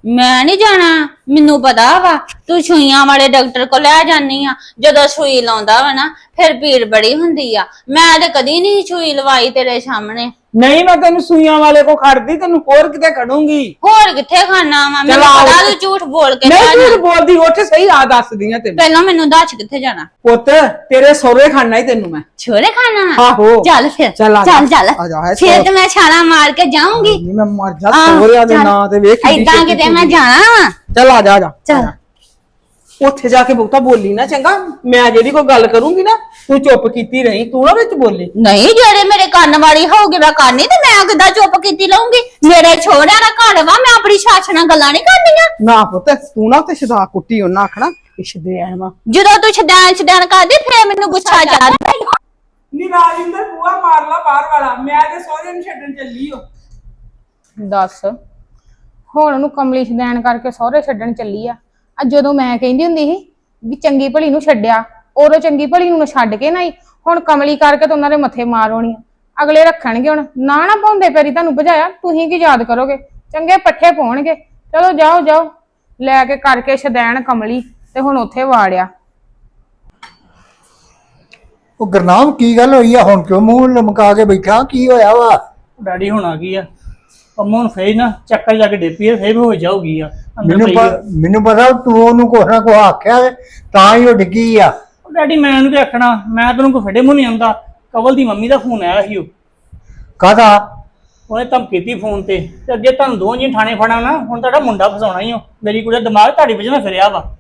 ਮੈਂ ਨਹੀਂ ਜਾਣਾ। ਮੈਨੂੰ ਪਤਾ ਵਾ ਤੂੰ ਸੂਈਆਂ ਵਾਲੇ ਡਾਕਟਰ ਕੋਲ ਲੈ ਜਾਨੀ ਆ। ਜਦੋਂ ਸੂਈ ਲਾਉਂਦਾ ਵਾ ਨਾ ਫਿਰ ਪੀੜ ਬੜੀ ਹੁੰਦੀ ਆ। ਮੈਂ ਤੇ ਕਦੀ ਨਹੀਂ ਸੂਈ ਲਵਾਈ ਤੇਰੇ ਸਾਹਮਣੇ। ਨਹੀਂ ਮੈਂ ਤੈਨੂੰ ਸੂਈਆਂ ਵਾਲੇ ਕੋ ਖੜਦੀ ਤੈਨੂੰ ਹੋਰ ਕਿਤੇ ਖੜੂੰਗੀ ਹੋਰ ਕਿੱਥੇ ਖਾਣਾ ਵਾ ਮੈਨੂੰ ਚੱਲ। ਪਤਾ ਤੂੰ ਝੂਠ ਬੋਲ ਕੇ ਨਹੀਂ ਜਾਣਾ ਤੂੰ ਬੋਲਦੀ ਉੱਠ ਸਹੀ ਆ ਦੱਸਦੀ ਆ ਤੈਨੂੰ ਪਹਿਲਾਂ ਮੈਨੂੰ ਦੱਸ ਕਿੱਥੇ ਜਾਣਾ ਪੁੱਤ ਤੇਰੇ ਸਹੁਰੇ ਖਾਣਾ ਹੀ ਤੈਨੂੰ ਮੈਂ ਛੋਰੇ ਖਾਣਾ ਆਹੋ। ਚੱਲ ਫਿਰ ਚੱਲ ਆ ਜਾ। ਚੱਲ ਚੱਲ ਆ ਜਾ, ਹੈ ਫਿਰ। ਤੇ ਮੈਂ ਛਾਲਾ ਮਾਰ ਕੇ ਜਾਊਂਗੀ ਨਹੀਂ ਮੈਂ ਮਰ ਜਾ ਸਹੁਰਿਆਂ ਦੇ। ਨਾਂ ਤੇ ਵੇਖ ਕਿੱਡੀ ਛੇਤੀ ਕਿਤੇ ਮੈਂ ਜਾਣਾ ਵਾ ਚੱਲ ਆ ਜਾ ਆ ਜਾ ਚੱਲ। ਉੱਥੇ ਜਾ ਕੇ ਬਹੁਤਾ ਬੋਲੀ ਨਾ ਚੰਗਾ। ਮੈਂ ਜਿਹੜੀ ਕੋਈ ਗੱਲ ਕਰੂੰਗੀ ਨਾ ਤੂੰ ਚੁੱਪ ਕੀਤੀ ਰਹੀ ਤੂੰ ਨਾ ਵਿੱਚ ਬੋਲੀ। ਨਹੀਂ ਜਿਹੜੇ ਮੇਰੇ ਕੰਨ ਵਾਲੀ ਹੋਊਗੀ ਮੈਂ ਕਰਨੀ ਤੇ ਮੈਂ ਕਿੱਦਾਂ ਚੁੱਪ ਕੀਤੀ ਲਊਂਗੀ? ਮੇਰੇ ਛੋੜਿਆਂ ਦਾ ਘਰ ਵਾ ਮੈਂ ਆਪਣੀ ਸੱਸ ਨਾਲ ਗੱਲਾਂ ਨਹੀਂ ਕਰਨੀਆਂ। ਨਾ ਪੁੱਤ ਤੂੰ ਨਾ ਤੇ ਸ਼ਦਾ ਕੁੱਟੀ ਉਹਨਾਂ ਆਖਣਾ ਇਸ਼ਦੇ ਆਵਾ ਜਦੋਂ ਤੂੰ ਛਡਾਨ ਛਡਾਨ ਕਰਦੀ ਫੇਰ ਮੈਨੂੰ ਗੁੱਸਾ ਚੜਦਾ ਨੀ ਰਾਜਿੰਦਰ ਬੂਆ ਮਾਰ ਲਾ ਬਾਹਰ ਵਾਲਾ। ਮੈਂ ਤੇ ਸਹੁਰੇ ਨੂੰ ਛੱਡਣ ਚੱਲੀ ਓ। ਦੱਸ ਹੁਣ ਉਹਨੂੰ ਕਮਲੀ ਸ਼ਦੈਣ ਕਰਕੇ ਸਹੁਰੇ ਛੱਡਣ ਚੱਲੀ ਆ। ਆ ਜਦੋਂ ਮੈਂ ਕਹਿੰਦੀ ਹੁੰਦੀ ਸੀ ਵੀ ਚੰਗੀ ਭਲੀ ਨੂੰ ਛੱਡਿਆ ਉਦੋਂ ਚੰਗੀ ਭਲੀ ਨੂੰ ਛੱਡ ਕੇ ਨਹੀਂ ਹੁਣ ਕਮਲੀ ਕਰਕੇ ਤਾਂ ਉਹਨਾਂ ਦੇ ਮੱਥੇ ਮਾਰ ਹੋਣੀ ਆ। ਅਗਲੇ ਰੱਖਣਗੇ ਹੁਣ। ਨਾ ਨਾ ਪਾਉਂਦੇ ਪੈਰੀ ਤੁਹਾਨੂੰ ਭਜਾਇਆ ਤੁਸੀਂ ਕੀ ਯਾਦ ਕਰੋਗੇ? ਚੰਗੇ ਪੱਠੇ ਪਾਉਣਗੇ। ਚਲੋ ਜਾਓ ਜਾਓ। ਲੈ ਕੇ ਕਰਕੇ ਸ਼ਦੈਣ ਕਮਲੀ ਤੇ ਹੁਣ ਉੱਥੇ ਵਾੜਿਆ। ਉਹ ਗੁਰਨਾਮ ਕੀ ਗੱਲ ਹੋਈ ਆ? ਹੁਣ ਕਿਉਂ ਮੂੰਹ ਲਮਕਾ ਕੇ ਬੈਠਾ? ਕੀ ਹੋਇਆ ਵਾ? ਡੈਡੀ ਹੁਣ ਆ ਗਈ ਆ? ਅੰਮਾ ਹੁਣ ਫੇਰ ਨਾ ਚੱਕਰ ਜਾ ਕੇ ਡੇਪੀ ਆ ਫੇਰ ਹੋ ਜਾਊਗੀ ਆ। ਅੰਦਰ ਮੈਨੂੰ ਪਈ ਪ- ਮੈਨੂੰ ਪਤਾ ਤੂੰ ਉਹਨੂੰ ਕੁਛ ਨਾ ਕੁਛ ਆਖਿਆ ਤੇ ਤਾਂ ਹੀ ਉਹ ਡਿੱਗੀ ਆ। ਡੈਡੀ ਮੈਂ ਉਹਨੂੰ ਕੀ ਆਖਣਾ? ਮੈਂ ਤੈਨੂੰ ਕੋਈ ਫੜੇ ਮੂੰਹ ਨਹੀਂ ਆਉਂਦਾ। ਕਵਲ ਦੀ ਮੰਮੀ ਦਾ ਫੋਨ ਆਇਆ ਸੀ ਉਹ। ਕਾਹਦਾ? ਉਹਨੇ ਧਮਕੀ ਦਿੱਤੀ ਫੋਨ ਤੇ। ਤੇ ਅੱਗੇ ਤੁਹਾਨੂੰ ਦੋ ਜੀ ਥਾਣੇ ਫੜਾ ਨਾ ਹੁਣ ਤੁਹਾਡਾ ਮੁੰਡਾ ਫਸਾਉਣਾ ਹੀ ਹੋ ਮੇਰੀ ਕੁੜੀ ਦਾ ਦਿਮਾਗ ਤੁਹਾਡੀ ਵਜ੍ਹਾ ਨਾਲ ਫਿਰਿਆ ਵਾ।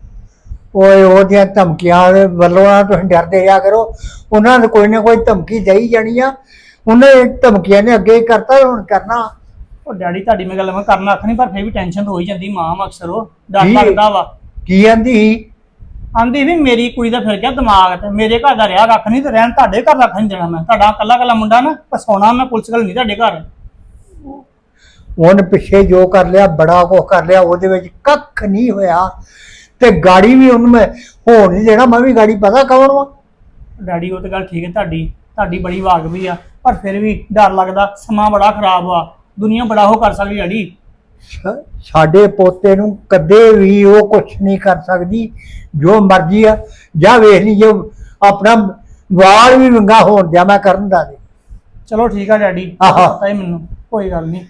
ਓਏ ਉਹਦੀਆਂ ਧਮਕੀਆਂ ਦੇ ਵੱਲੋਂ ਨਾ ਤੁਸੀਂ ਡਰਦੇ ਰਿਹਾ ਕਰੋ। ਉਹਨਾਂ ਨੇ ਕੋਈ ਨਾ ਕੋਈ ਧਮਕੀ ਦੇਈ ਜਾਣੀ ਆ। ਉਹਨੇ ਧਮਕੀਆਂ ਨੇ ਅੱਗੇ ਹੀ ਕਰਤਾ ਹੁਣ ਕਰਨਾ। ਉਹ ਡੈਡੀ ਤੁਹਾਡੀ ਮੈਂ ਗੱਲ ਮੈਂ ਕਰਨਾ ਆਖਣੀ ਪਰ ਫੇਰ ਵੀ ਟੈਨਸ਼ਨ ਹੋ ਹੀ ਜਾਂਦੀ ਮਾਂ ਵਾ ਅਕਸਰ ਉਹ ਡਰ ਕੀ? ਲੱਗਦਾ ਵਾ। ਕੀ ਆਂਦੀ ਆਂਦੀ ਵੀ ਮੇਰੀ ਕੁੜੀ ਦਾ ਫਿਰ ਗਿਆ ਦਿਮਾਗ ਤੇ ਮੇਰੇ ਘਰ ਦਾ ਰਿਹਾ ਕੱਖ ਨਹੀਂ ਤੇ ਰਹਿਣ ਤੁਹਾਡੇ ਘਰ ਦਾ ਨਹੀਂ ਦੇਣਾ ਮੈਂ। ਤੁਹਾਡਾ ਕੱਲਾ ਕੱਲਾ ਮੁੰਡਾ ਨਾ ਫਸਾਉਣਾ ਮੈਂ ਪੁਲਿਸ ਕੋਲ ਨਹੀਂ ਤੁਹਾਡੇ ਘਰ। ਉਹਨੇ ਪਿੱਛੇ ਜੋ ਕਰ ਲਿਆ ਬੜਾ ਕੁਛ ਕਰ ਲਿਆ ਉਹਦੇ ਵਿੱਚ ਕੱਖ ਨਹੀਂ ਹੋਇਆ। ਤੇ ਗਾੜੀ ਵੀ ਉਹਨੂੰ ਮੈਂ ਹੋਣ ਨਹੀਂ ਦੇਣਾ ਮੈਂ ਵੀ ਗਾੜੀ ਪਤਾ ਕੌਣ ਵਾ? ਡੈਡੀ ਉਹ ਤੇ ਗੱਲ ਠੀਕ ਹੈ ਤੁਹਾਡੀ ਤੁਹਾਡੀ ਬੜੀ ਵਾਗ ਵੀ ਆ ਪਰ ਫਿਰ ਵੀ ਡਰ ਲੱਗਦਾ ਸਮਾਂ ਬੜਾ ਖਰਾਬ ਆ ਦੁਨੀਆ ਬੜਾ ਉਹ ਕਰ ਸਕਦੀ ਡੈਡੀ। ਸਾ- ਸਾਡੇ ਪੋਤੇ ਨੂੰ ਕਦੇ ਵੀ ਉਹ ਕੁਝ ਨਹੀਂ ਕਰ ਸਕਦੀ ਜੋ ਮਰਜ਼ੀ ਆ। ਜਾਂ ਵੇਖ ਲਈ ਜੋ ਆਪਣਾ ਵਾਲ ਵੀ ਵਿੰਗਾ ਹੋਣ ਦਿਆ ਮੈਂ ਕਰਨ ਦਾ ਦੇ। ਚਲੋ ਠੀਕ ਆ ਡੈਡੀ ਆਹਾ। ਪਤਾ ਹੀ ਮੈਨੂੰ ਕੋਈ ਗੱਲ ਨਹੀਂ।